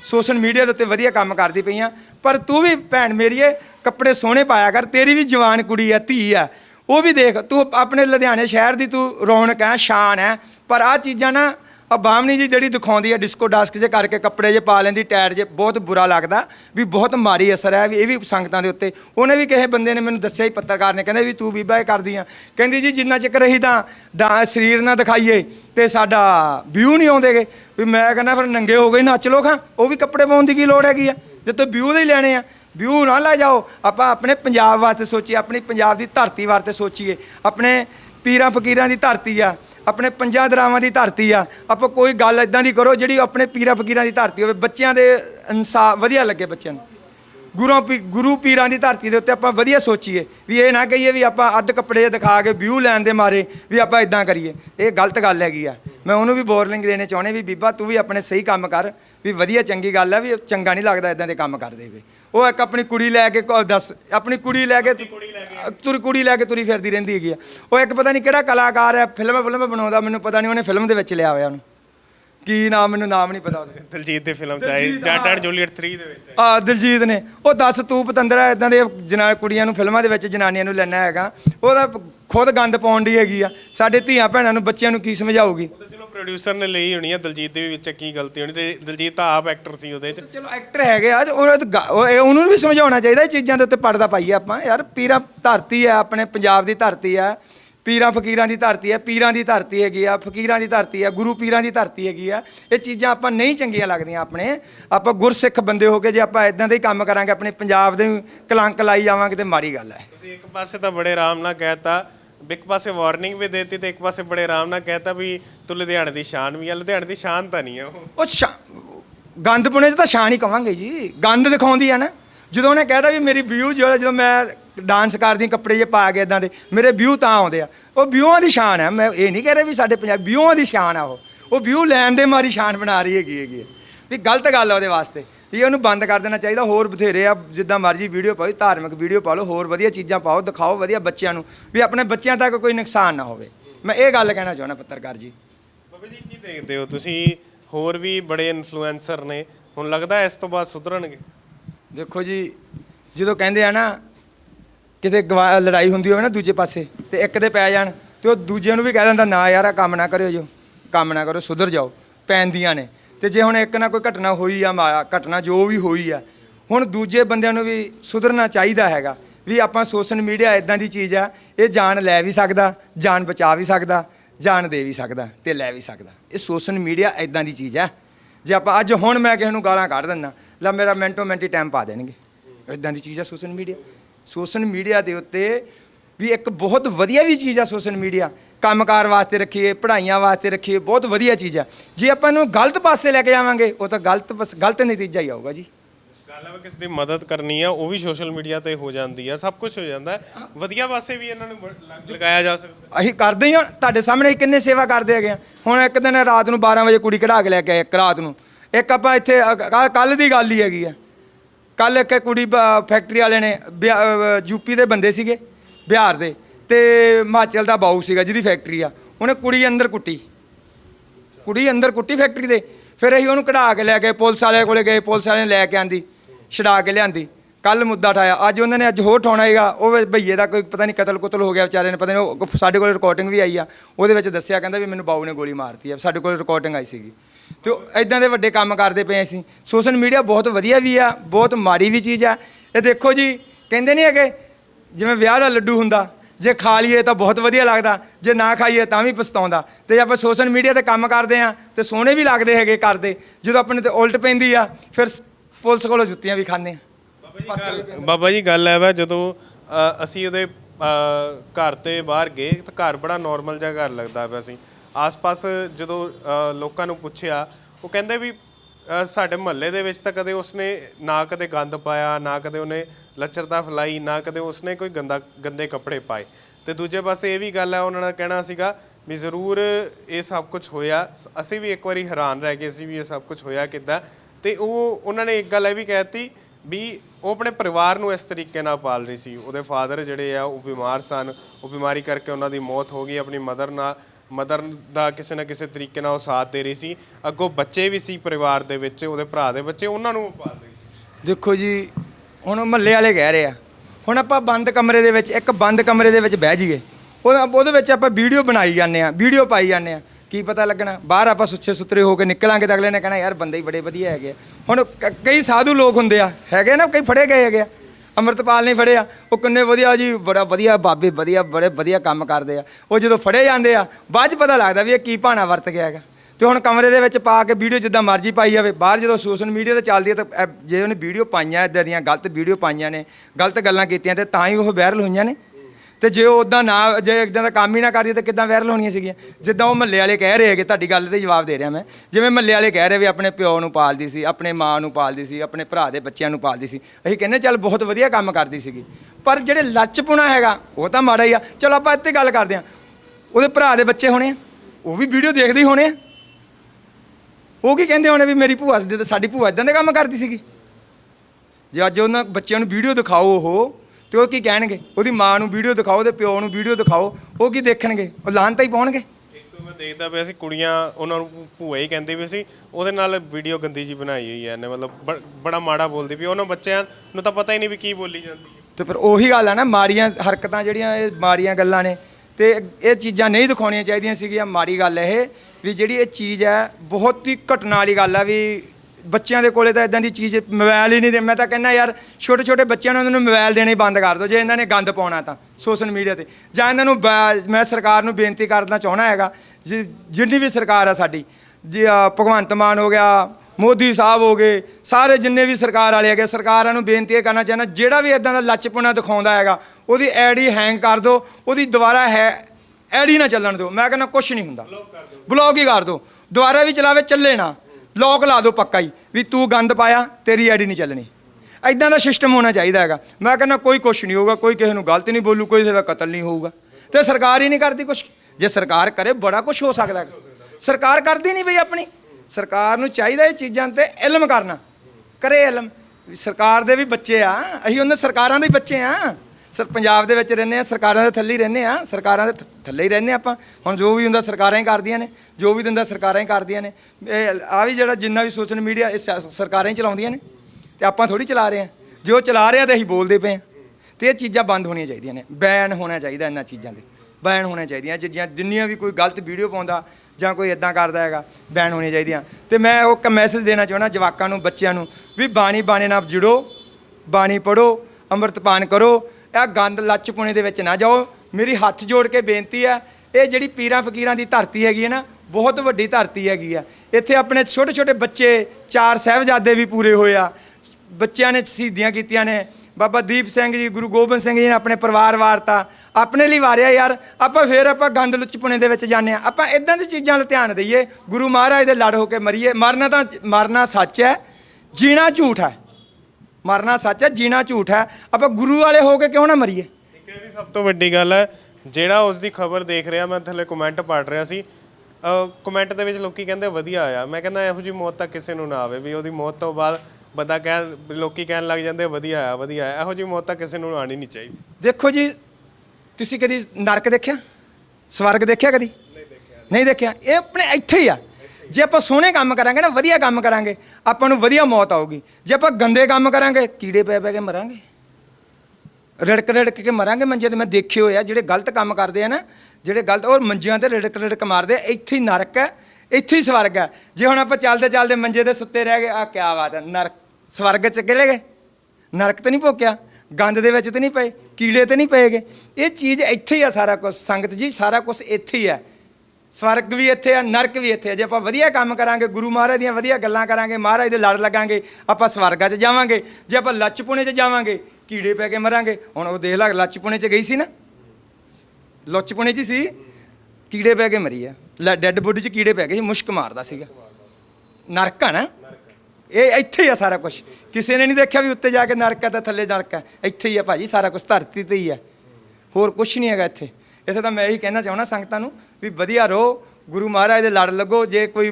ਸੋਸ਼ਲ ਮੀਡੀਆ ਦੇ ਉੱਤੇ ਵਧੀਆ ਕੰਮ ਕਰਦੀ ਪਈ ਆ। ਪਰ ਤੂੰ ਵੀ ਭੈਣ ਮੇਰੀਏ ਕੱਪੜੇ ਸੋਹਣੇ ਪਾਇਆ ਕਰ, ਤੇਰੀ ਵੀ ਜਵਾਨ ਕੁੜੀ ਆ, ਧੀ ਆ। ਉਹ ਵੀ ਦੇਖ, ਤੂੰ ਆਪਣੇ ਲੁਧਿਆਣੇ ਸ਼ਹਿਰ ਦੀ ਤੂੰ ਰੌਣਕ ਹੈ ਸ਼ਾਨ ਹੈ ਪਰ ਆ ਚੀਜ਼ਾਂ ਨਾ ਆ ਜੀ ਜਿਹੜੀ ਦਿਖਾਉਂਦੀ ਹੈ ਡਿਸਕੋ ਡਾਸਕ ਜੇ ਕਰਕੇ ਕੱਪੜੇ ਜੇ ਪਾ ਲੈਂਦੀ ਟਾਇਰ ਜੇ, ਬਹੁਤ ਬੁਰਾ ਲੱਗਦਾ। ਵੀ ਬਹੁਤ ਮਾੜੀ ਅਸਰ ਹੈ ਵੀ ਇਹ ਵੀ ਸੰਗਤਾਂ ਦੇ ਉੱਤੇ। ਉਹਨੇ ਵੀ ਕਿਸੇ ਬੰਦੇ ਨੇ ਮੈਨੂੰ ਦੱਸਿਆ ਹੀ ਪੱਤਰਕਾਰ ਨੇ, ਕਹਿੰਦੇ ਵੀ ਤੂੰ ਬੀਬਾ ਇਹ ਕਰਦੀ ਆ। ਕਹਿੰਦੀ ਜੀ, ਜਿੰਨਾ ਚਿਰ ਰਹੀ ਤਾਂ ਡਾ- ਸਰੀਰ ਨਾ ਦਿਖਾਈਏ ਤੇ ਸਾਡਾ ਵਿਊ ਨਹੀਂ ਆਉਂਦੇਗੇ। ਵੀ ਮੈਂ ਕਹਿੰਦਾ ਫਿਰ ਨੰਗੇ ਹੋ ਗਏ, ਨੱਚ ਲੋ ਖਾਂ ਉਹ ਵੀ ਕੱਪੜੇ ਪਾਉਣ ਦੀ ਕੀ ਲੋੜ ਹੈਗੀ ਆ? ਜੇ ਤੂੰ ਵਿਊ ਦੇ ਹੀ ਲੈਣੇ ਆ, ਵਿਊ ਨਾ ਲੈ ਜਾਓ, ਆਪਾਂ ਆਪਣੇ ਪੰਜਾਬ ਵਾਸਤੇ ਸੋਚੀਏ, ਆਪਣੀ ਪੰਜਾਬ ਦੀ ਧਰਤੀ ਵਾਸਤੇ ਸੋਚੀਏ, ਆਪਣੇ ਪੀਰਾਂ ਫਕੀਰਾਂ ਦੀ ਧਰਤੀ ਆ, ਆਪਣੇ ਪੰਜਾਂ ਦਰਾਵਾਂ ਦੀ ਧਰਤੀ ਆ, ਆਪਾਂ ਕੋਈ ਗੱਲ ਇਦਾਂ ਦੀ ਕਰੋ ਜਿਹੜੀ ਆਪਣੇ ਪੀਰਾਂ ਫਕੀਰਾਂ ਦੀ ਧਰਤੀ ਹੋਵੇ, ਬੱਚਿਆਂ ਦੇ ਇਨਸਾਫ ਵਧੀਆ ਲੱਗੇ ਬੱਚਿਆਂ ਨੂੰ। ਗੁਰੂ ਪੀ- ਗੁਰੂ ਪੀਰਾਂ ਦੀ ਧਰਤੀ ਦੇ ਉੱਤੇ ਆਪਾਂ ਵਧੀਆ ਸੋਚੀਏ ਵੀ ਇਹ ਨਾ ਕਹੀਏ ਵੀ ਆਪਾਂ ਅੱਧ ਕੱਪੜੇ ਦਿਖਾ ਕੇ ਵਿਊ ਲੈਣ ਦੇ ਮਾਰੇ ਵੀ ਆਪਾਂ ਇਦਾਂ ਕਰੀਏ। ਇਹ ਗਲਤ ਗੱਲ ਹੈਗੀ ਆ। ਮੈਂ ਉਹਨੂੰ ਵੀ ਬੋਰਲਿੰਗ ਦੇਣੇ ਚਾਹੁੰਦੇ ਵੀ ਬੀਬਾ ਤੂੰ ਵੀ ਆਪਣੇ ਸਹੀ ਕੰਮ ਕਰ ਵੀ ਵਧੀਆ ਚੰਗੀ ਗੱਲ ਆ ਵੀ ਚੰਗਾ ਨਹੀਂ ਲੱਗਦਾ ਇਦਾਂ ਦੇ ਕੰਮ ਕਰਦੇ ਵੇ ਉਹ ਇੱਕ ਆਪਣੀ ਕੁੜੀ ਲੈ ਕੇ ਕੋ- ਦੱਸ ਆਪਣੀ ਕੁੜੀ ਲੈ ਕੇ ਤੁਰ ਕੁੜੀ ਲੈ ਕੇ ਤੁਰੀ ਫਿਰਦੀ ਰਹਿੰਦੀ ਹੈਗੀ ਆ। ਉਹ ਇੱਕ ਪਤਾ ਨਹੀਂ ਕਿਹੜਾ ਕਲਾਕਾਰ ਹੈ ਫਿਲਮ ਫਿਲਮ ਬਣਾਉਂਦਾ ਮੈਨੂੰ ਪਤਾ ਨਹੀਂ ਉਹਨੇ ਫਿਲਮ ਦੇ ਵਿੱਚ ਲਿਆ ਹੋਇਆ ਉਹਨੂੰ। ਕੀ ਨਾਮ ਮੈਨੂੰ ਨਾਮ ਨਹੀਂ ਪਤਾ। ਉਹਦਾ ਦਲਜੀਤ ਦੀ ਫਿਲਮ ਚ ਆਈ ਜੱਟ। ਐਂਡ ਜੂਲੀਅਟ 3 ਦੇ ਵਿੱਚ ਆ ਦਿਲਜੀਤ ਨੇ। ਉਹ ਦੱਸ ਤੂੰ ਪਤੰਦਰਾ ਇਦਾਂ ਦੇ ਜਨਾ ਕੁੜੀਆਂ ਨੂੰ ਫਿਲਮਾਂ ਦੇ ਵਿੱਚ ਜਨਾਨੀਆਂ ਨੂੰ ਲੈਣਾ ਹੈਗਾ। ਉਹਦਾ ਖੁਦ ਗੰਦ ਪਾਉਣ ਦੀ ਹੈਗੀ ਆ। ਸਾਡੇ ਧੀਆਂ ਭੈਣਾਂ ਨੂੰ ਬੱਚਿਆਂ ਨੂੰ ਕੀ ਸਮਝਾਊਗੀ? ਉਹ ਤਾਂ ਚਲੋ ਪ੍ਰੋਡਿਊਸਰ ਨੇ ਲਈ ਹੋਣੀ ਆ ਦਲਜੀਤ ਦੇ ਵਿੱਚ ਕੀ ਗਲਤੀ ਹੋਣੀ ਤੇ ਦਲਜੀਤ ਤਾਂ ਆਪ ਐਕਟਰ ਸੀ ਉਹਦੇ ਚ। ਚਲੋ ਐਕਟਰ ਹੈਗੇ ਆ ਉਹਨੂੰ ਵੀ ਸਮਝਾਉਣਾ ਚਾਹੀਦਾ ਇਹ ਚੀਜ਼ਾਂ ਦੇ ਉੱਤੇ ਪਰਦਾ ਪਾਈਏ ਆਪਾਂ। ਯਾਰ ਪੀਰਾਂ ਧਰਤੀ ਆ ਆਪਣੇ ਪੰਜਾਬ ਦੀ ਧਰਤੀ ਆ। ਪੀਰਾਂ ਫਕੀਰਾਂ ਦੀ ਧਰਤੀ ਆ ਪੀਰਾਂ ਦੀ ਧਰਤੀ ਹੈਗੀ ਆ ਫਕੀਰਾਂ ਦੀ ਧਰਤੀ ਆ ਗੁਰੂ ਪੀਰਾਂ ਦੀ ਧਰਤੀ ਹੈਗੀ ਆ। ਇਹ ਚੀਜ਼ਾਂ ਆਪਾਂ ਨਹੀਂ ਚੰਗੀਆਂ ਲੱਗਦੀਆਂ ਆਪਣੇ। ਆਪਾਂ ਗੁਰਸਿੱਖ ਬੰਦੇ ਹੋ ਕੇ ਜੇ ਆਪਾਂ ਇਦਾਂ ਦੇ ਹੀ ਕੰਮ ਕਰਾਂਗੇ ਆਪਣੇ ਪੰਜਾਬ ਦੇ ਕਲੰਕ ਲਾਈ ਜਾਵਾਂਗੇ ਤੇ ਮਾੜੀ ਗੱਲ ਹੈ। ਤੁਸੀਂ ਇੱਕ ਪਾਸੇ ਤਾਂ ਬੜੇ ਆਰਾਮ ਨਾਲ ਕਹਿਤਾ ਇੱਕ ਪਾਸੇ ਵਾਰਨਿੰਗ ਵੀ ਦੇਤੀ ਤੇ ਇੱਕ ਪਾਸੇ ਬੜੇ ਆਰਾਮ ਨਾਲ ਕਹਿਤਾ ਵੀ ਤੂੰ ਲੁਧਿਆਣੇ ਦੀ ਸ਼ਾਨ ਵੀ ਆ। ਲੁਧਿਆਣੇ ਦੀ ਸ਼ਾਨ ਤਾਂ ਨਹੀਂ ਆ ਉਹ। ਉਹ ਗੰਦ ਪੁਣੇ 'ਚ ਤਾਂ ਸ਼ਾਨ ਹੀ ਕਵਾਂਗੇ ਜੀ। ਗੰਦ ਦਿਖਾਉਂਦੀ ਆ ਨਾ। ਜਦੋਂ ਉਹਨੇ ਕਹਿਦਾ ਵੀ ਮੇਰੀ ਵਿਊ ਜਿਹੜਾ ਜਦੋਂ ਮੈਂ ਡਾਂਸ ਕਰਦੀ ਕੱਪੜੇ ਜੇ ਪਾ ਕੇ ਇਦਾਂ ਦੇ। ਮੇਰੇ ਵਿਊ ਤਾਂ ਆਉਂਦੇ ਆ। ਉਹ ਵਿਊਆਂ ਦੀ ਸ਼ਾਨ ਹੈ ਮੈਂ ਇਹ ਨਹੀਂ ਕਹਿ ਰਿਹਾ ਵੀ ਸਾਡੇ ਪੰਜਾਬ ਵਿਊਆਂ ਦੀ ਸ਼ਾਨ ਆ ਉਹ। ਉਹ ਵਿਊ ਲੈਣ ਦੇ ਮਾਰੀ ਸ਼ਾਨ ਬਣਾ ਰਹੀ ਹੈਗੀ ਹੈਗੀ ਹੈ। ਵੀ ਗਲਤ ਗੱਲ ਆ ਉਹਦੇ ਵਾਸਤੇ। ਇਹ ਉਹਨੂੰ ਬੰਦ ਕਰ ਦੇਣਾ ਚਾਹੀਦਾ। ਹੋਰ ਬਥੇਰੇ ਆ ਜਿੱਦਾਂ ਮਰਜ਼ੀ ਵੀਡੀਓ ਪਾਓ ਧਾਰਮਿਕ ਵੀਡੀਓ ਪਾ ਲਓ ਹੋਰ ਵਧੀਆ ਚੀਜ਼ਾਂ ਪਾਓ ਦਿਖਾਓ ਵਧੀਆ ਬੱਚਿਆਂ ਨੂੰ। ਵੀ ਆਪਣੇ ਬੱਚਿਆਂ ਤੱਕ ਕੋਈ ਨੁਕਸਾਨ ਨਾ ਹੋਵੇ। ਮੈਂ ਇਹ ਗੱਲ ਕਹਿਣਾ ਚਾਹੁੰਦਾ ਪੱਤਰਕਾਰ ਜੀ। ਬਾਬਾ ਜੀ ਕੀ ਦੇਖਦੇ ਹੋ ਤੁਸੀਂ? ਹੋਰ ਵੀ ਬੜੇ ਇਨਫਲੂਐਂਸਰ ਨੇ। ਹੁਣ ਲੱਗਦਾ ਇਸ ਤੋਂ ਬਾਅਦ ਸੁਧਰਨਗੇ। ਦੇਖੋ ਜੀ ਜਦੋਂ ਕਹਿੰਦੇ ਆ ਨਾ ਕਿਤੇ ਗਵਾ- ਲੜਾਈ ਹੁੰਦੀ ਹੋਵੇ ਨਾ ਦੂਜੇ ਪਾਸੇ ਤੇ ਇੱਕ ਦੇ ਪੈ ਜਾਣ ਤੇ ਉਹ ਦੂਜਿਆਂ ਨੂੰ ਵੀ ਕਹਿ ਦਿੰਦਾ, ਨਾ ਯਾਰ ਆ ਕੰਮ ਨਾ ਕਰਿਓ ਜੋ, ਕੰਮ ਨਾ ਕਰੋ, ਸੁਧਰ ਜਾਓ। ਪੈਂਦੀਆਂ ਨੇ। ਤੇ ਜੇ ਹੁਣ ਇੱਕ ਨਾ ਕੋਈ ਘਟਨਾ ਹੋਈ ਆ, ਮਾ- ਘਟਨਾ ਜੋ ਵੀ ਹੋਈ ਆ, ਹੁਣ ਦੂਜੇ ਬੰਦਿਆਂ ਨੂੰ ਵੀ ਸੁਧਰਨਾ ਚਾਹੀਦਾ ਹੈਗਾ ਵੀ ਆਪਾਂ ਸੋਸ਼ਲ ਮੀਡੀਆ ਇਦਾਂ ਦੀ ਚੀਜ਼ ਆ, ਇਹ ਜਾਨ ਲੈ ਵੀ ਸਕਦਾ, ਜਾਨ ਬਚਾ ਵੀ ਸਕਦਾ, ਜਾਨ ਦੇ ਵੀ ਸਕਦਾ ਤੇ ਲੈ ਵੀ ਸਕਦਾ। ਇਹ ਸੋਸ਼ਲ ਮੀਡੀਆ ਇਦਾਂ ਦੀ ਚੀਜ਼ ਆ। ਜੇ ਆਪਾਂ ਅੱਜ ਹੁਣ ਮੈਂ ਕਿਸੇ ਨੂੰ ਗਾਲਾਂ ਕੱਢ ਦਿੰਦਾ, ਲੈ ਮੇਰਾ ਮਿੰਟੋ ਮਿੰਟ ਹੀ ਟਾਈਮ ਪਾ ਦੇਣਗੇ। ਇਦਾਂ ਦੀ ਚੀਜ਼ ਆ ਸੋਸ਼ਲ ਮੀਡੀਆ। ਸੋਸ਼ਲ ਮੀਡੀਆ ਦੇ ਉੱਤੇ ਵੀ ਇੱਕ ਬਹੁਤ ਵਧੀਆ ਵੀ ਚੀਜ਼ ਆ ਸੋਸ਼ਲ ਮੀਡੀਆ। ਕੰਮਕਾਰ ਵਾਸਤੇ ਰੱਖੀਏ ਪੜ੍ਹਾਈਆਂ ਵਾਸਤੇ ਰੱਖੀਏ ਬਹੁਤ ਵਧੀਆ ਚੀਜ਼ ਆ। ਜੇ ਆਪਾਂ ਨੂੰ ਗਲਤ ਪਾਸੇ ਲੈ ਕੇ ਜਾਵਾਂਗੇ ਉਹ ਤਾਂ ਗਲਤ ਬਸ ਗਲਤ ਨਤੀਜਾ ਹੀ ਆਊਗਾ ਜੀ। ਗੱਲ ਹੈ ਵੀ ਕਿਸੇ ਦੀ ਮਦਦ ਕਰਨੀ ਆ ਉਹ ਵੀ ਸੋਸ਼ਲ ਮੀਡੀਆ ਤੇ ਹੋ ਜਾਂਦੀ ਆ ਸਭ ਕੁਝ ਹੋ ਜਾਂਦਾ। ਹੈ ਵਧੀਆ ਪਾਸੇ ਵੀ ਇਹਨਾਂ ਨੂੰ ਬ- ਲਗਾਇਆ ਜਾ ਸਕਦਾ। ਅਸੀਂ ਕਰਦੇ ਹੀ ਹਾਂ ਤੁਹਾਡੇ ਸਾਹਮਣੇ ਕਿੰਨੇ ਸੇਵਾ ਕਰਦੇ ਹੈਗੇ ਆ। ਹੁਣ ਇੱਕ ਦਿਨ ਰਾਤ ਨੂੰ 12 ਵਜੇ ਕੁੜੀ ਕਢਾ ਕੇ ਲੈ ਕੇ ਆਏ ਇੱਕ ਰਾਤ ਨੂੰ। ਇੱਕ ਆਪਾਂ ਇੱਥੇ ਕੱਲ ਦੀ ਗੱਲ ਹੀ ਹੈਗੀ ਆ। ਕੱਲ ਇੱਕ ਕੁੜੀ ਬ- ਫੈਕਟਰੀ ਵਾਲੇ ਨੇ ਯੂਪੀ ਦੇ ਬੰਦੇ ਸੀਗੇ, ਬਿਹਾਰ ਦੇ, ਤੇ ਹਿਮਾਚਲ ਦਾ ਬਾਊ ਸੀਗਾ ਜਿਹਦੀ ਫੈਕਟਰੀ ਆ। ਉਹਨੇ ਕੁੜੀ ਅੰਦਰ ਕੁੱਟੀ। ਕੁੜੀ ਅੰਦਰ ਕੁੱਟੀ ਫੈਕਟਰੀ ਦੇ। ਫਿਰ ਅਸੀਂ ਉਹਨੂੰ ਕਢਾ ਕੇ ਲੈ ਗਏ, ਪੁਲਿਸ ਵਾਲੇ ਕੋਲੇ ਗਏ, ਪੁਲਿਸ ਵਾਲੇ ਨੇ ਲੈ ਕੇ ਆਂਦੀ, ਛਡਾ ਕੇ ਲਿਆਂਦੀ। ਕੱਲ ਮੁੱਦਾ ਉਠਾਇਆ ਅੱਜ ਉਹਨਾਂ ਨੇ ਅੱਜ ਹੋਰ ਠਾਉਣਾ ਹੈਗਾ ਉਹ ਵੀ ਭਈਏ ਦਾ ਕੋਈ ਪਤਾ ਨਹੀਂ ਕਤਲ ਕੁਤਲ ਹੋ ਗਿਆ ਵਿਚਾਰੇ ਨੇ, ਪਤਾ ਨਹੀਂ ਉਹ ਸਾਡੇ ਕੋਲ ਰਿਕਾਰਡਿੰਗ ਵੀ ਆਈ ਆ। ਉਹਦੇ ਵਿੱਚ ਦੱਸਿਆ, ਕਹਿੰਦਾ ਵੀ ਮੈਨੂੰ ਬਾਊ ਨੇ ਗੋਲੀ ਮਾਰਤੀ ਆ। ਸਾਡੇ ਕੋਲ ਰਿਕਾਰਡਿੰਗ ਆਈ ਸੀਗੀ। ਤੇ ਐਦਾਂ ਦੇ ਵੱਡੇ ਕੰਮ ਕਰਦੇ ਪਏ ਅਸੀਂ। ਸੋਸ਼ਲ ਮੀਡੀਆ ਬਹੁਤ ਵਧੀਆ ਵੀ ਆ, ਬਹੁਤ ਮਾੜੀ ਵੀ ਚੀਜ਼ ਆ। ਇਹ ਦੇਖੋ ਜੀ, ਕਹਿੰਦੇ ਨਹੀਂ ਹੈਗੇ, ਜਿਵੇਂ ਵਿਆਹ ਦਾ ਲੱਡੂ ਹੁੰਦਾ, ਜੇ ਖਾ ਲਈਏ ਤਾਂ ਬਹੁਤ ਵਧੀਆ ਲੱਗਦਾ, ਜੇ ਨਾ ਖਾਈਏ ਤਾਂ ਵੀ ਪਛਤਾਉਂਦਾ। ਤੇ ਜੇ ਆਪਾਂ ਸੋਸ਼ਲ ਮੀਡੀਆ ਤੇ ਕੰਮ ਕਰਦੇ ਆ ਤੇ ਸੋਹਣੇ ਵੀ ਲੱਗਦੇ ਹੈਗੇ ਕਰਦੇ ਜਦੋਂ ਆਪਣੇ ਤੇ ਉਲਟ ਪੈਂਦੀ ਆ, ਫਿਰ ਪੁਲਿਸ ਕੋਲੋਂ ਜੁੱਤੀਆਂ ਵੀ ਖਾਂਦੇ ਆ ਬਾਬਾ ਜੀ, ਗੱਲ ਹੈ ਵਾ, ਜਦੋਂ ਅਸੀਂ ਉਹਦੇ ਘਰ ਤੇ ਬਾਹਰ ਗਏ ਤਾਂ ਘਰ ਬੜਾ ਨਾਰਮਲ ਜਿਹਾ ਘਰ ਲੱਗਦਾ ਪਿਆ ਸੀ। ਆਸ-ਪਾਸ ਜਦੋਂ ਅ, ਲੋਕਾਂ ਨੂੰ ਪੁੱਛਿਆ ਉਹ ਕਹਿੰਦੇ ਵੀ ਅ, ਸਾਡੇ ਮਹੱਲੇ ਦੇ ਵਿੱਚ ਤਾਂ ਕਦੇ ਉਸਨੇ ਨਾ ਕਦੇ ਗੰਦ ਪਾਇਆ ਨਾ ਕਦੇ ਉਹਨੇ ਲੱਚਰਤਾ ਫਲਾਈ ਨਾ ਕਦੇ ਉਸਨੇ ਕੋਈ ਗੰਦਾ ਗੰਦੇ ਕੱਪੜੇ ਪਾਏ। ਤੇ ਦੂਜੇ ਪਾਸੇ ਇਹ ਵੀ ਗੱਲ ਹੈ ਉਹਨਾਂ ਦਾ ਕਹਿਣਾ ਸੀਗਾ ਵੀ ਜ਼ਰੂਰ ਇਹ ਸਭ ਕੁਝ ਹੋਇਆ। ਸ- ਅਸੀਂ ਵੀ ਇੱਕ ਵਾਰੀ ਹੈਰਾਨ ਰਹਿ ਗਏ ਸੀ ਵੀ ਇਹ ਸਭ ਕੁਝ ਹੋਇਆ ਕਿੱਦਾਂ। ਤੇ ਉਹ ਉਹਨਾਂ ਨੇ ਇੱਕ ਗੱਲ ਇਹ ਵੀ ਕਹਿਤੀ ਵੀ ਉਹ ਆਪਣੇ ਪਰਿਵਾਰ ਨੂੰ ਇਸ ਤਰੀਕੇ ਨਾਲ ਪਾਲ ਰਹੀ ਸੀ। ਉਹਦੇ ਫਾਦਰ ਜਿਹੜੇ ਆ ਉਹ ਬਿਮਾਰ ਸਨ। ਉਹ ਬਿਮਾਰੀ ਕਰਕੇ ਉਹਨਾਂ ਦੀ ਮੌਤ ਹੋ ਗਈ ਆਪਣੀ ਮਦਰ ਨਾਲ। ਮਦਰ ਦਾ ਕਿਸੇ ਨਾ ਕਿਸੇ ਤਰੀਕੇ ਨਾਲ ਉਹ ਸਾਥ ਦੇ ਰਹੀ ਸੀ। ਅੱਗੋਂ ਬੱਚੇ ਵੀ ਸੀ ਪਰਿਵਾਰ ਦੇ ਵਿੱਚ, ਉਹਦੇ ਭਰਾ ਦੇ ਬੱਚੇ, ਉਹਨਾਂ ਨੂੰ ਉਹ ਪਾਲ ਰਹੀ ਸੀ। ਦੇਖੋ ਜੀ, ਹੁਣ ਮਹੱਲੇ ਵਾਲੇ ਕਹਿ ਰਹੇ ਆ, ਹੁਣ ਆਪਾਂ ਬੰਦ ਕਮਰੇ ਦੇ ਵਿੱਚ, ਇੱਕ ਬੰਦ ਕਮਰੇ ਦੇ ਵਿੱਚ ਬਹਿ ਜਾਈਏ। ਉਹ ਉਹਦੇ ਵਿੱਚ ਆਪਾਂ ਵੀਡੀਓ ਬਣਾਈ ਜਾਂਦੇ ਆ, ਵੀਡੀਓ ਪਾਈ ਜਾਂਦੇ ਆ। ਕੀ ਪਤਾ ਲੱਗਣਾ, ਬਾਹਰ ਆਪਾਂ ਸੁੱਚੇ ਸੁੱਤਰੇ ਹੋ ਕੇ ਨਿਕਲਾਂਗੇ ਤਾਂ ਅਗਲੇ ਨੇ ਕਹਿਣਾ, ਯਾਰ ਬੰਦੇ ਹੀ ਬੜੇ ਵਧੀਆ ਹੈਗੇ ਆ। ਹੁਣ ਕ- ਕਈ ਸਾਧੂ ਲੋਕ ਹੁੰਦੇ ਆ, ਹੈਗੇ ਨਾ, ਕਈ ਫੜੇ ਗਏ ਹੈਗੇ ਆ। ਅੰਮ੍ਰਿਤਪਾਲ ਨੇ ਫੜਿਆ। ਉਹ ਕਿੰਨੇ ਵਧੀਆ ਜੀ, ਬੜਾ ਵਧੀਆ ਬਾਬੇ, ਵਧੀਆ, ਬੜੇ ਵਧੀਆ ਕੰਮ ਕਰਦੇ ਆ। ਉਹ ਜਦੋਂ ਫੜੇ ਜਾਂਦੇ ਆ, ਬਾਅਦ ਚ ਪਤਾ ਲੱਗਦਾ ਵੀ ਇਹ ਕੀ ਭਾਣਾ ਵਰਤ ਗਿਆ ਹੈਗਾ। ਤੇ ਹੁਣ ਕਮਰੇ ਦੇ ਵਿੱਚ ਪਾ ਕੇ ਵੀਡੀਓ ਜਿੱਦਾਂ ਮਰਜ਼ੀ ਪਾਈ ਜਾਵੇ, ਬਾਹਰ ਜਦੋਂ ਸੋਸ਼ਲ ਮੀਡੀਆ ਤੇ ਚੱਲਦੀ ਹੈ ਤਾਂ, ਇਹ ਜੇ ਉਹਨੇ ਵੀਡੀਓ ਪਾਈਆਂ ਇਦਾਂ ਦੀਆਂ ਗਲਤ ਵੀਡੀਓ ਪਾਈਆਂ ਨੇ, ਗਲਤ ਗੱਲਾਂ ਕੀਤੀਆਂ ਤੇ ਤਾਂ ਹੀ ਉਹ ਵਾਇਰਲ ਹੋਈਆਂ ਨੇ। ਤੇ ਜੇ ਉਹ ਉਦਾਂ ਨਾ, ਜੇ ਇਦਾਂ ਦਾ ਕੰਮ ਹੀ ਨਾ ਕਰਦੀ, ਤਾਂ ਕਿੱਦਾਂ ਵਾਇਰਲ ਹੋਣੀਆਂ ਸੀਗੀਆਂ? ਜਿੱਦਾਂ ਉਹ ਮਹੱਲੇ ਵਾਲੇ ਕਹਿ ਰਹੇ ਹੈਗੇ, ਤੁਹਾਡੀ ਗੱਲ ਤੇ ਜਵਾਬ ਦੇ ਰਿਹਾ ਮੈਂ। ਜਿਵੇਂ ਮਹੱਲੇ ਵਾਲੇ ਕਹਿ ਰਹੇ ਵੀ ਆਪਣੇ ਪਿਓ ਨੂੰ ਪਾਲਦੀ ਸੀ, ਆਪਣੇ ਮਾਂ ਨੂੰ ਪਾਲਦੀ ਸੀ, ਆਪਣੇ ਭਰਾ ਦੇ ਬੱਚਿਆਂ ਨੂੰ ਪਾਲਦੀ ਸੀ। ਅਸੀਂ ਕਹਿੰਦੇ, ਚੱਲ ਬਹੁਤ ਵਧੀਆ ਕੰਮ ਕਰਦੀ ਸੀਗੀ। ਪਰ ਜਿਹੜੇ ਲੱਚਪੁਣਾ ਹੈਗਾ, ਉਹ ਤਾਂ ਮਾੜਾ ਹੀ ਆ। ਚਲੋ ਆਪਾਂ ਇੱਥੇ ਗੱਲ ਕਰਦੇ ਹਾਂ। ਉਹਦੇ ਭਰਾ ਦੇ ਬੱਚੇ ਹੋਣੇ ਆ। ਉਹ ਵੀ ਵੀਡੀਓ ਦੇਖਦੇ ਹੀ ਹੋਣੇ ਆ। ਉਹ ਕੀ ਕਹਿੰਦੇ ਹੋਣੇ ਵੀ ਮੇਰੀ ਭੂਆ ਦੇ ਸਾਡੀ ਭੂਆ ਇਦਾਂ ਦੇ ਕੰਮ ਕਰਦੀ ਸੀਗੀ? ਜੇ ਅੱਜ ਉਹਨਾਂ ਬੱਚਿਆਂ ਨੂੰ ਵੀਡੀਓ ਦਿਖਾਓ ਉਹ ਤੇ ਉਹ ਕੀ ਕਹਿਣਗੇ? ਉਹਦੀ ਮਾਂ ਨੂੰ ਵੀਡੀਓ ਦਿਖਾਓ ਤੇ ਪਿਓ ਨੂੰ ਵੀਡੀਓ ਦਿਖਾਓ ਉਹ ਕੀ ਦੇਖਣਗੇ? ਉਹ ਲਾਹਨਤਾਂ ਹੀ ਪਾਉਣਗੇ ਮੈਂ ਦੇਖਦਾ ਪਿਆ ਸੀ ਕੁੜੀਆਂ ਉਹਨਾਂ ਨੂੰ ਭੂਆ ਹੀ ਕਹਿੰਦੀ ਵੀ ਸੀ ਉਹਦੇ ਨਾਲ ਵੀਡੀਓ ਗੰਦੀ ਜੀ ਬਣਾਈ ਹੋਈ ਹੈ ਇਹਨੇ ਮਤਲਬ ਬੜਾ ਮਾੜਾ ਬੋਲਦੀ ਵੀ ਉਹਨਾਂ ਬੱਚਿਆਂ ਨੂੰ ਤਾਂ ਪਤਾ ਹੀ ਨਹੀਂ ਵੀ ਕੀ ਬੋਲੀ ਜਾਂਦੀ ਹੈ ਤੇ ਫਿਰ ਉਹੀ ਗੱਲ ਆ ਨਾ ਮਾੜੀਆਂ ਹਰਕਤਾਂ ਜਿਹੜੀਆਂ ਇਹ ਮਾੜੀਆਂ ਗੱਲਾਂ ਨੇ ਤੇ ਇਹ ਚੀਜ਼ਾਂ ਨਹੀਂ ਦਿਖਾਉਣੀਆਂ ਚਾਹੀਦੀਆਂ ਸੀਗੀਆਂ ਮਾੜੀ ਗੱਲ ਇਹ ਵੀ ਜਿਹੜੀ ਇਹ ਚੀਜ਼ ਹੈ ਬਹੁਤ ਹੀ ਘਟਨਾ ਵਾਲੀ ਗੱਲ ਆ ਵੀ ਬੱਚਿਆਂ ਦੇ ਕੋਲੇ ਤਾਂ ਇਦਾਂ ਦੀ ਚੀਜ਼ ਮੋਬਾਈਲ ਹੀ ਨਹੀਂ ਦੇ ਮੈਂ ਤਾਂ ਕਹਿੰਦਾ ਯਾਰ ਛੋਟੇ ਛੋਟੇ ਬੱਚਿਆਂ ਨੂੰ ਇਹਨਾਂ ਨੂੰ ਮੋਬਾਈਲ ਦੇਣੇ ਹੀ ਬੰਦ ਕਰ ਦਿਓ। ਜੇ ਇਹਨਾਂ ਨੇ ਗੰਦ ਪਾਉਣਾ ਤਾਂ ਸੋਸ਼ਲ ਮੀਡੀਆ ਤੇ। ਜਾਂ ਇਹਨਾਂ ਨੂੰ ਬਾ- ਮੈਂ ਸਰਕਾਰ ਨੂੰ ਬੇਨਤੀ ਕਰਨਾ ਚਾਹਣਾ ਹੈਗਾ ਜਿ- ਜਿੰਨੀ ਵੀ ਸਰਕਾਰ ਆ ਸਾਡੀ ਜੀ ਆਹ ਭਗਵੰਤ ਮਾਨ ਹੋ ਗਿਆ ਮੋਦੀ ਸਾਹਿਬ ਹੋ ਗਏ ਸਾਰੇ ਜਿੰਨੇ ਵੀ ਸਰਕਾਰ ਵਾਲੇ ਹੈਗੇ ਸਰਕਾਰਾਂ ਨੂੰ ਬੇਨਤੀ ਇਹ ਕਰਨਾ ਚਾਹੁੰਦਾ ਜਿਹੜਾ ਵੀ ਇਦਾਂ ਦਾ ਲੱਚਪੁਣਾ ਦਿਖਾਉਂਦਾ ਹੈਗਾ ਉਹਦੀ ਐਡੀ ਹੈਂਗ ਕਰ ਦਿਓ ਉਹਦੀ ਦੁਬਾਰਾ ਹੈ ਐਡੀ ਨਾ ਚੱਲਣ ਦਿਓ। ਮੈਂ ਕਹਿੰਦਾ ਕੁਝ ਨਹੀਂ ਹੁੰਦਾ। ਬਲੌਕ ਹੀ ਕਰ ਦਿਓ। ਦੁਬਾਰਾ ਵੀ ਚਲਾਵੇ ਚੱਲੇ ਨਾ। ਲੋਕ ਲਾ ਦਿਓ ਪੱਕਾ ਹੀ, ਵੀ ਤੂੰ ਗੰਦ ਪਾਇਆ, ਤੇਰੀ ਆਈਡੀ ਨਹੀਂ ਚੱਲਣੀ। ਐਦਾਂ ਦਾ ਸਿਸਟਮ ਹੋਣਾ ਚਾਹੀਦਾ ਹੈਗਾ। ਮੈਂ ਕਹਿੰਦਾ ਕੋਈ ਕੁਛ ਨਹੀਂ ਹੋਊਗਾ, ਕੋਈ ਕਿਸੇ ਨੂੰ ਗਲਤ ਨਹੀਂ ਬੋਲੂ, ਕੋਈ ਕਿਸੇ ਦਾ ਕਤਲ ਨਹੀਂ ਹੋਊਗਾ। ਤੇ ਸਰਕਾਰ ਹੀ ਨਹੀਂ ਕਰਦੀ ਕੁਛ। ਜੇ ਸਰਕਾਰ ਕਰੇ, ਬੜਾ ਕੁਛ ਹੋ ਸਕਦਾ ਹੈਗਾ। ਸਰਕਾਰ ਕਰਦੀ ਨਹੀਂ ਬਈ ਆਪਣੀ। ਸਰਕਾਰ ਨੂੰ ਚਾਹੀਦਾ ਇਹ ਚੀਜ਼ਾਂ ਤੇ ਇਲਮ ਕਰਨਾ। ਕਰੇ ਇਲਮ। ਵੀ ਸਰਕਾਰ ਦੇ ਵੀ ਬੱਚੇ ਆ, ਅਸੀਂ ਉਹਨਾਂ ਸਰਕਾਰਾਂ ਦੇ ਬੱਚੇ ਆ। ਸਰ, ਪੰਜਾਬ ਦੇ ਵਿੱਚ ਰਹਿੰਦੇ ਆ ਸਰਕਾਰਾਂ ਦੇ ਥੱਲੇ ਹੀ ਰਹਿੰਦੇ ਆ ਸਰਕਾਰਾਂ ਦੇ ਥ- ਥੱਲੇ ਹੀ ਰਹਿੰਦੇ ਆਪਾਂ। ਹੁਣ ਜੋ ਵੀ ਹੁੰਦਾ ਸਰਕਾਰਾਂ ਹੀ ਕਰਦੀਆਂ ਨੇ, ਜੋ ਵੀ ਦਿੰਦਾ ਸਰਕਾਰਾਂ ਹੀ ਕਰਦੀਆਂ ਨੇ। ਇਹ ਆ ਵੀ ਜਿਹੜਾ ਜਿੰਨਾ ਵੀ ਸੋਸ਼ਲ ਮੀਡੀਆ, ਇਹ ਸ- ਸਰਕਾਰਾਂ ਹੀ ਚਲਾਉਂਦੀਆਂ ਨੇ। ਤੇ ਆਪਾਂ ਥੋੜੀ ਚਲਾ ਰਹੇ ਆ ਜੋ ਚਲਾ ਰਹੇ ਆ ਤੇ ਅਸੀਂ ਬੋਲਦੇ ਪਏ ਆ ਤੇ ਇਹ ਚੀਜ਼ਾਂ ਬੰਦ ਹੋਣੀਆਂ ਚਾਹੀਦੀਆਂ ਨੇ। ਬੈਨ ਹੋਣਾ ਚਾਹੀਦਾ ਇਹਨਾਂ ਚੀਜ਼ਾਂ ਦੇ ਬੈਨ ਹੋਣੀਆਂ ਚਾਹੀਦੀਆਂ। ਜਿੱਜੀਆਂ ਜਿੰਨੀਆਂ ਵੀ ਕੋਈ ਗਲਤ ਵੀਡੀਓ ਪਾਉਂਦਾ ਜਾਂ ਕੋਈ ਇਦਾਂ ਕਰਦਾ ਹੈਗਾ, ਬੈਨ ਹੋਣੀਆਂ ਚਾਹੀਦੀਆਂ। ਤੇ ਮੈਂ ਉਹ ਇੱਕ ਮੈਸੇਜ ਦੇਣਾ ਚਾਹੁੰਦਾ ਜਵਾਕਾਂ ਨੂੰ, ਬੱਚਿਆਂ ਨੂੰ ਵੀ ਬਾਣੀ ਬਾਣੇ ਨਾਲ ਜੁੜੋ, ਬਾਣੀ ਪੜੋ ਅੰਮ੍ਰਿਤਪਾਨ ਕਰੋ ਇਹ ਗੰਦ ਲੱਚਪੁਣੇ ਦੇ ਵਿੱਚ ਨਾ ਜਾਓ। ਮੇਰੀ ਹੱਥ ਜੋੜ ਕੇ ਬੇਨਤੀ ਹੈ ਇਹ ਜਿਹੜੀ ਪੀਰਾਂ ਫਕੀਰਾਂ ਦੀ ਧਰਤੀ ਹੈਗੀ ਹੈ ਨਾ, ਬਹੁਤ ਵੱਡੀ ਧਰਤੀ ਹੈਗੀ ਆ। ਇੱਥੇ ਆਪਣੇ ਛੋਟੇ ਛੋਟੇ ਬੱਚੇ, ਚਾਰ ਸਾਹਿਬਜ਼ਾਦੇ ਵੀ ਪੂਰੇ ਹੋਏ ਆ। ਬੱਚਿਆਂ ਨੇ ਸ਼ਹੀਦੀਆਂ ਕੀਤੀਆਂ ਨੇ। ਬਾਬਾ ਦੀਪ ਸਿੰਘ ਜੀ, ਗੁਰੂ ਗੋਬਿੰਦ ਸਿੰਘ ਜੀ ਨੇ ਆਪਣੇ ਪਰਿਵਾਰ ਵਾਰਤਾ, ਆਪਣੇ ਲਈ ਵਾਰਿਆ ਯਾਰ। ਆਪਾਂ ਫੇਰ ਆਪਾਂ ਗੰਦ ਲੁੱਚਪੁਣੇ ਦੇ ਵਿੱਚ ਜਾਂਦੇ ਆ ਆਪਾਂ ਇਦਾਂ ਦੀ ਚੀਜ਼ਾਂ 'ਤੇ ਧਿਆਨ ਦਈਏ। ਗੁਰੂ ਮਹਾਰਾਜ ਦੇ ਲੜ ਹੋ ਕੇ ਮਰੀਏ। ਮਰਨਾ ਤਾਂ, ਮਰਨਾ ਸੱਚ ਹੈ। ਜੀਣਾ ਝੂਠ ਹੈ। ਮਰਨਾ ਸੱਚ ਹੈ ਜੀਣਾ ਝੂਠ ਹੈ। ਆਪਾਂ ਗੁਰੂ ਵਾਲੇ ਹੋ ਕੇ ਕਿਉਂ ਨਾ ਮਰੀਏ? ਇੱਕ ਇਹ ਵੀ ਸਭ ਤੋਂ ਵੱਡੀ ਗੱਲ ਹੈ ਜਿਹੜਾ ਉਸ ਦੀ ਖਬਰ ਦੇਖ ਰਿਹਾ ਮੈਂ ਥੱਲੇ ਕਮੈਂਟ ਪੜ ਰਿਹਾ ਸੀ ਕਮੈਂਟ ਦੇ ਵਿੱਚ ਲੋਕੀ ਕਹਿੰਦੇ ਵਧੀਆ ਆਇਆ। ਮੈਂ ਕਹਿੰਦਾ ਇਹੋ ਜੀ ਮੌਤ ਤਾਂ ਕਿਸੇ ਨੂੰ ਨਾ ਆਵੇ ਵੀ ਉਹਦੀ ਮੌਤ ਤੋਂ ਬਾਅਦ ਬੰਦਾ ਕਹਿ ਲੋਕੀ ਕਹਿਣ ਲੱਗ ਜਾਂਦੇ ਵਧੀਆ ਆਇਆ ਵਧੀਆ ਆਇਆ। ਇਹੋ ਜੀ ਮੌਤ ਤਾਂ ਕਿਸੇ ਨੂੰ ਆਣੀ ਨਹੀਂ ਚਾਹੀਦੀ। ਦੇਖੋ ਜੀ ਤੁਸੀਂ ਕਦੀ ਨਰਕ ਦੇਖਿਆ? ਸਵਰਗ ਦੇਖਿਆ ਕਦੀ? ਨਹੀਂ ਦੇਖਿਆ। ਇਹ ਆਪਣੇ ਇੱਥੇ ਹੀ ਆ। ਜੇ ਆਪਾਂ ਸੋਹਣੇ ਕੰਮ ਕਰਾਂਗੇ ਨਾ ਵਧੀਆ ਕੰਮ ਕਰਾਂਗੇ ਆਪਾਂ ਨੂੰ ਵਧੀਆ ਮੌਤ ਆਊਗੀ। ਜੇ ਆਪਾਂ ਗੰਦੇ ਕੰਮ ਕਰਾਂਗੇ ਕੀੜੇ ਪੈ ਪੈ ਕੇ ਮਰਾਂਗੇ। ਰੜਕ ਰੜਕ ਕੇ ਮਰਾਂਗੇ ਮੰਜੇ ਤੇ। ਮੈਂ ਦੇਖੇ ਹੋਏ ਆ ਜਿਹੜੇ ਗਲਤ ਕੰਮ ਕਰਦੇ ਆ ਨਾ ਜਿਹੜੇ ਗਲਤ ਔਰ ਮੰਜਿਆਂ ਤੇ ਰੜਕ ਰੜਕ ਮਾਰਦੇ ਆ, ਇੱਥੇ ਹੀ ਨਰਕ ਹੈ ਇੱਥੇ ਹੀ ਸਵਰਗ ਹੈ। ਜੇ ਹੁਣ ਆਪਾਂ ਚੱਲਦੇ ਚੱਲਦੇ ਮੰਜੇ ਤੇ ਸੁੱਤੇ ਰਹਿ ਗਏ ਆ ਕੀ ਬਾਤ ਹੈ ਨਰਕ ਸਵਰਗ ਚ ਚਲੇ ਗਏ। ਨਰਕ ਤੇ ਨਹੀਂ ਭੋਕਿਆ ਗੰਦ ਦੇ ਵਿੱਚ ਤੇ ਨਹੀਂ ਪਏ ਕੀੜੇ ਤੇ ਨਹੀਂ ਪਏਗੇ। ਇਹ ਚੀਜ਼ ਇੱਥੇ ਹੀ ਆ ਸਾਰਾ ਕੁਝ ਸੰਗਤ ਜੀ ਸਾਰਾ ਕੁਝ ਇੱਥੇ ਹੀ ਹੈ। ਸਵਰਗ ਵੀ ਇੱਥੇ ਆ, ਨਰਕ ਵੀ ਇੱਥੇ ਆ। ਜੇ ਆਪਾਂ ਵਧੀਆ ਕੰਮ ਕਰਾਂਗੇ, ਗੁਰੂ ਮਹਾਰਾਜ ਦੀਆਂ ਵਧੀਆ ਗੱਲਾਂ ਕਰਾਂਗੇ, ਮਹਾਰਾਜ ਦੇ ਲੜ ਲੱਗਾਂਗੇ, ਆਪਾਂ ਸਵਰਗਾਂ 'ਚ ਜਾਵਾਂਗੇ। ਜੇ ਆਪਾਂ ਲੱਚਪੁਣੇ 'ਚ ਜਾਵਾਂਗੇ, ਕੀੜੇ ਪੈ ਕੇ ਮਰਾਂਗੇ। ਹੁਣ ਉਹ ਦੇਖ ਲੈ, ਲੱਚਪੁਣੇ 'ਚ ਗਈ ਸੀ ਨਾ? ਲੱਚਪੁਣੇ 'ਚ ਸੀ? ਕੀੜੇ ਪੈ ਕੇ ਮਰੀ ਆ। ਲੈ, ਡੈੱਡ ਬੋਡੀ 'ਚ ਕੀੜੇ ਪੈ ਗਏ ਸੀ, ਮੁਸ਼ਕ ਮਾਰਦਾ ਸੀਗਾ। ਨਰਕ ਆ ਨਾ? ਇਹ ਇੱਥੇ ਹੀ ਆ ਸਾਰਾ ਕੁਝ ਕਿਸੇ ਨੇ ਨਹੀਂ ਦੇਖਿਆ ਵੀ ਉੱਤੇ ਜਾ ਕੇ ਨਰਕ ਹੈ ਤਾਂ ਥੱਲੇ ਨਰਕ ਹੈ ਇੱਥੇ ਹੀ ਆ ਭਾਜੀ, ਸਾਰਾ ਕੁਝ ਧਰਤੀ ਤੇ ਹੀ ਹੈ ਹੋਰ ਕੁਝ ਨਹੀਂ ਹੈਗਾ ਇੱਥੇ। ਇੱਥੇ ਤਾਂ ਮੈਂ ਇਹੀ ਕਹਿਣਾ ਚਾਹੁੰਦਾ ਸੰਗਤਾਂ ਨੂੰ ਵੀ ਵਧੀਆ ਰਹੋ, ਗੁਰੂ ਮਹਾਰਾਜ ਦੇ ਲੜ ਲੱਗੋ, ਜੇ ਕੋਈ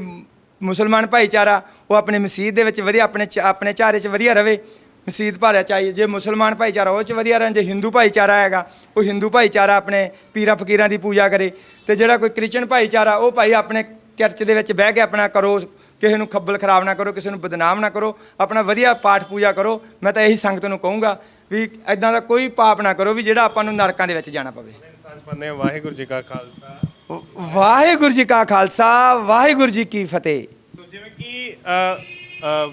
ਮੁਸਲਮਾਨ ਭਾਈਚਾਰਾ ਉਹ ਆਪਣੇ ਮਸਜਿਦ ਦੇ ਵਿੱਚ ਵਧੀਆ, ਆਪਣੇ ਚ- ਆਪਣੇ ਚਾਰੇ 'ਚ ਵਧੀਆ ਰਵੇ ਮਸਜਿਦ ਭਾਰਿਆ ਚਾਹੀਏ। ਜੇ ਮੁਸਲਮਾਨ ਭਾਈਚਾਰਾ ਉਹ 'ਚ ਵਧੀਆ ਰਹਿਣ ਜੇ ਹਿੰਦੂ ਭਾਈਚਾਰਾ ਹੈਗਾ, ਉਹ ਹਿੰਦੂ ਭਾਈਚਾਰਾ ਆਪਣੇ ਪੀਰਾਂ ਫਕੀਰਾਂ ਦੀ ਪੂਜਾ ਕਰੇ। ਤੇ ਜਿਹੜਾ ਕੋਈ ਕ੍ਰਿਸਚਨ ਭਾਈਚਾਰਾ, ਉਹ ਭਾਈ ਆਪਣੇ ਚਰਚ ਦੇ ਵਿੱਚ ਬਹਿ ਕੇ ਆਪਣਾ ਕਰੋ, ਕਿਸੇ ਨੂੰ ਖੱਬਲ ਖਰਾਬ ਨਾ ਕਰੋ, ਕਿਸੇ ਨੂੰ ਬਦਨਾਮ ਨਾ ਕਰੋ, ਆਪਣਾ ਵਧੀਆ ਪਾਠ ਪੂਜਾ ਕਰੋ। ਮੈਂ ਤਾਂ ਇਹੀ ਸੰਗਤ ਨੂੰ ਕਹੂੰਗਾ ਵੀ ਐਦਾਂ ਦਾ ਕੋਈ ਪਾਪ ਨਾ ਕਰੋ ਵੀ ਜਿਹੜਾ ਆਪਾਂ ਨੂੰ ਨਰਕਾਂ ਦੇ ਵਿੱਚ ਜਾਣਾ ਪਵੇ। ਸਾਂਝ ਪਾਉਂਦੇ ਹਾਂ ਵਾਹਿਗੁਰੂ ਜੀ ਕਾ ਖਾਲਸਾ। ਵਾਹਿਗੁਰੂ ਜੀ ਕਾ ਖਾਲਸਾ ਵਾਹਿਗੁਰੂ ਜੀ ਕੀ ਫਤਿਹ। ਸੋ ਜਿਵੇਂ ਕਿ ਅ, ਅ,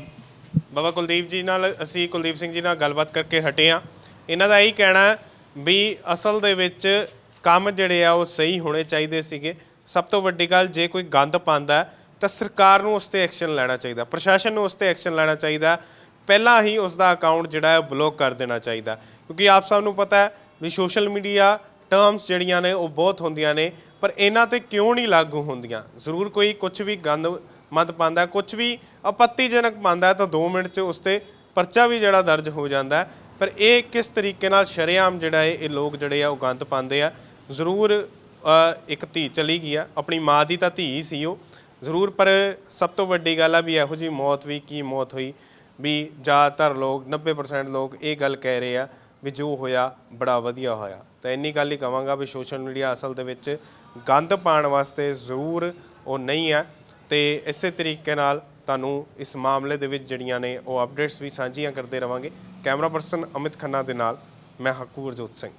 ਬਾਬਾ ਕੁਲਦੀਪ ਜੀ ਨਾਲ ਅਸੀਂ ਕੁਲਦੀਪ ਸਿੰਘ ਜੀ ਨਾਲ ਗੱਲਬਾਤ ਕਰਕੇ ਹਟੇ ਆ ਇਹਨਾਂ ਦਾ ਇਹੀ ਕਹਿਣਾ ਹੈ ਵੀ ਅਸਲ ਦੇ ਵਿੱਚ ਕੰਮ ਜਿਹੜੇ ਆ ਉਹ ਸਹੀ ਹੋਣੇ ਚਾਹੀਦੇ ਸੀਗੇ। ਸਭ ਤੋਂ ਵੱਡੀ ਗੱਲ ਜੇ ਕੋਈ ਗੰਦ ਪਾਉਂਦਾ ਹੈ, ਤਾਂ ਸਰਕਾਰ ਨੂੰ ਉਸ ਤੇ ਐਕਸ਼ਨ ਲੈਣਾ ਚਾਹੀਦਾ ਪ੍ਰਸ਼ਾਸਨ ਨੂੰ ਉਸ ਤੇ ਐਕਸ਼ਨ ਲੈਣਾ ਚਾਹੀਦਾ ਪਹਿਲਾਂ ਹੀ ਉਸ ਦਾ ਅਕਾਊਂਟ ਜਿਹੜਾ ਹੈ ਬਲੌਕ ਕਰ ਦੇਣਾ ਚਾਹੀਦਾ ਕਿਉਂਕਿ ਆਪ ਸਭ ਨੂੰ ਪਤਾ ਹੈ ਵੀ ਸੋਸ਼ਲ ਮੀਡੀਆ ਟਰਮਸ ਜਿਹੜੀਆਂ ਨੇ ਉਹ ਬਹੁਤ ਹੁੰਦੀਆਂ ਨੇ, ਪਰ ਇਹਨਾਂ ਤੇ ਕਿਉਂ ਨਹੀਂ ਲਾਗੂ ਹੁੰਦੀਆਂ? ਜ਼ਰੂਰ ਕੋਈ ਕੁਝ ਵੀ ਗੰਦ ਮਤ ਪਾਉਂਦਾ ਕੁਝ ਵੀ ਆਪੱਤੀਜਨਕ ਪਾਉਂਦਾ ਤਾਂ 2 ਮਿੰਟ 'ਚ ਉਸ ਤੇ ਪਰਚਾ ਵੀ ਜਿਹੜਾ ਦਰਜ ਹੋ ਜਾਂਦਾ ਪਰ ਇਹ ਕਿਸ ਤਰੀਕੇ ਨਾਲ ਸ਼ਰੇਆਮ ਜਿਹੜਾ ਹੈ, ਇਹ ਲੋਕ ਜਿਹੜੇ ਆ ਉਹ ਗੰਦ ਪਾਉਂਦੇ ਆ? ਜ਼ਰੂਰ ਇੱਕ ਧੀ ਚਲੀ ਗਈ ਆ, ਆਪਣੀ ਮਾਂ ਦੀ ਤਾਂ ਧੀ ਸੀ ਉਹ। ਜ਼ਰੂਰ, ਪਰ ਸਭ ਤੋਂ ਵੱਡੀ ਗੱਲ ਆ ਵੀ ਇਹੋ ਜੀ ਮੌਤ ਵੀ ਕੀ ਮੌਤ ਹੋਈ? ਵੀ ਜ਼ਿਆਦਾਤਰ ਲੋਕ 90% ਲੋਕ ਇਹ ਗੱਲ ਕਹਿ ਰਹੇ ਆ ਵੀ ਜੋ ਹੋਇਆ, ਬੜਾ ਵਧੀਆ ਹੋਇਆ। ਤਾਂ ਇੰਨੀ ਗੱਲ ਹੀ ਕਵਾਂਗਾ ਵੀ ਸੋਸ਼ਲ ਮੀਡੀਆ ਅਸਲ ਦੇ ਵਿੱਚ ਗੰਦ ਪਾਉਣ ਵਾਸਤੇ ਜ਼ਰੂਰ ਉਹ ਨਹੀਂ ਹੈ। ਤੇ ਇਸੇ ਤਰੀਕੇ ਨਾਲ ਤੁਹਾਨੂੰ ਇਸ ਮਾਮਲੇ ਦੇ ਵਿੱਚ ਜਿਹੜੀਆਂ ਨੇ ਉਹ ਅਪਡੇਟਸ ਵੀ ਸਾਂਝੀਆਂ ਕਰਦੇ ਰਵਾਂਗੇ। ਕੈਮਰਾ ਪਰਸਨ ਅਮਿਤ ਖੰਨਾ ਦੇ ਨਾਲ, ਮੈਂ ਹਕੂਰ ਜੋਤ ਸਿੰਘ।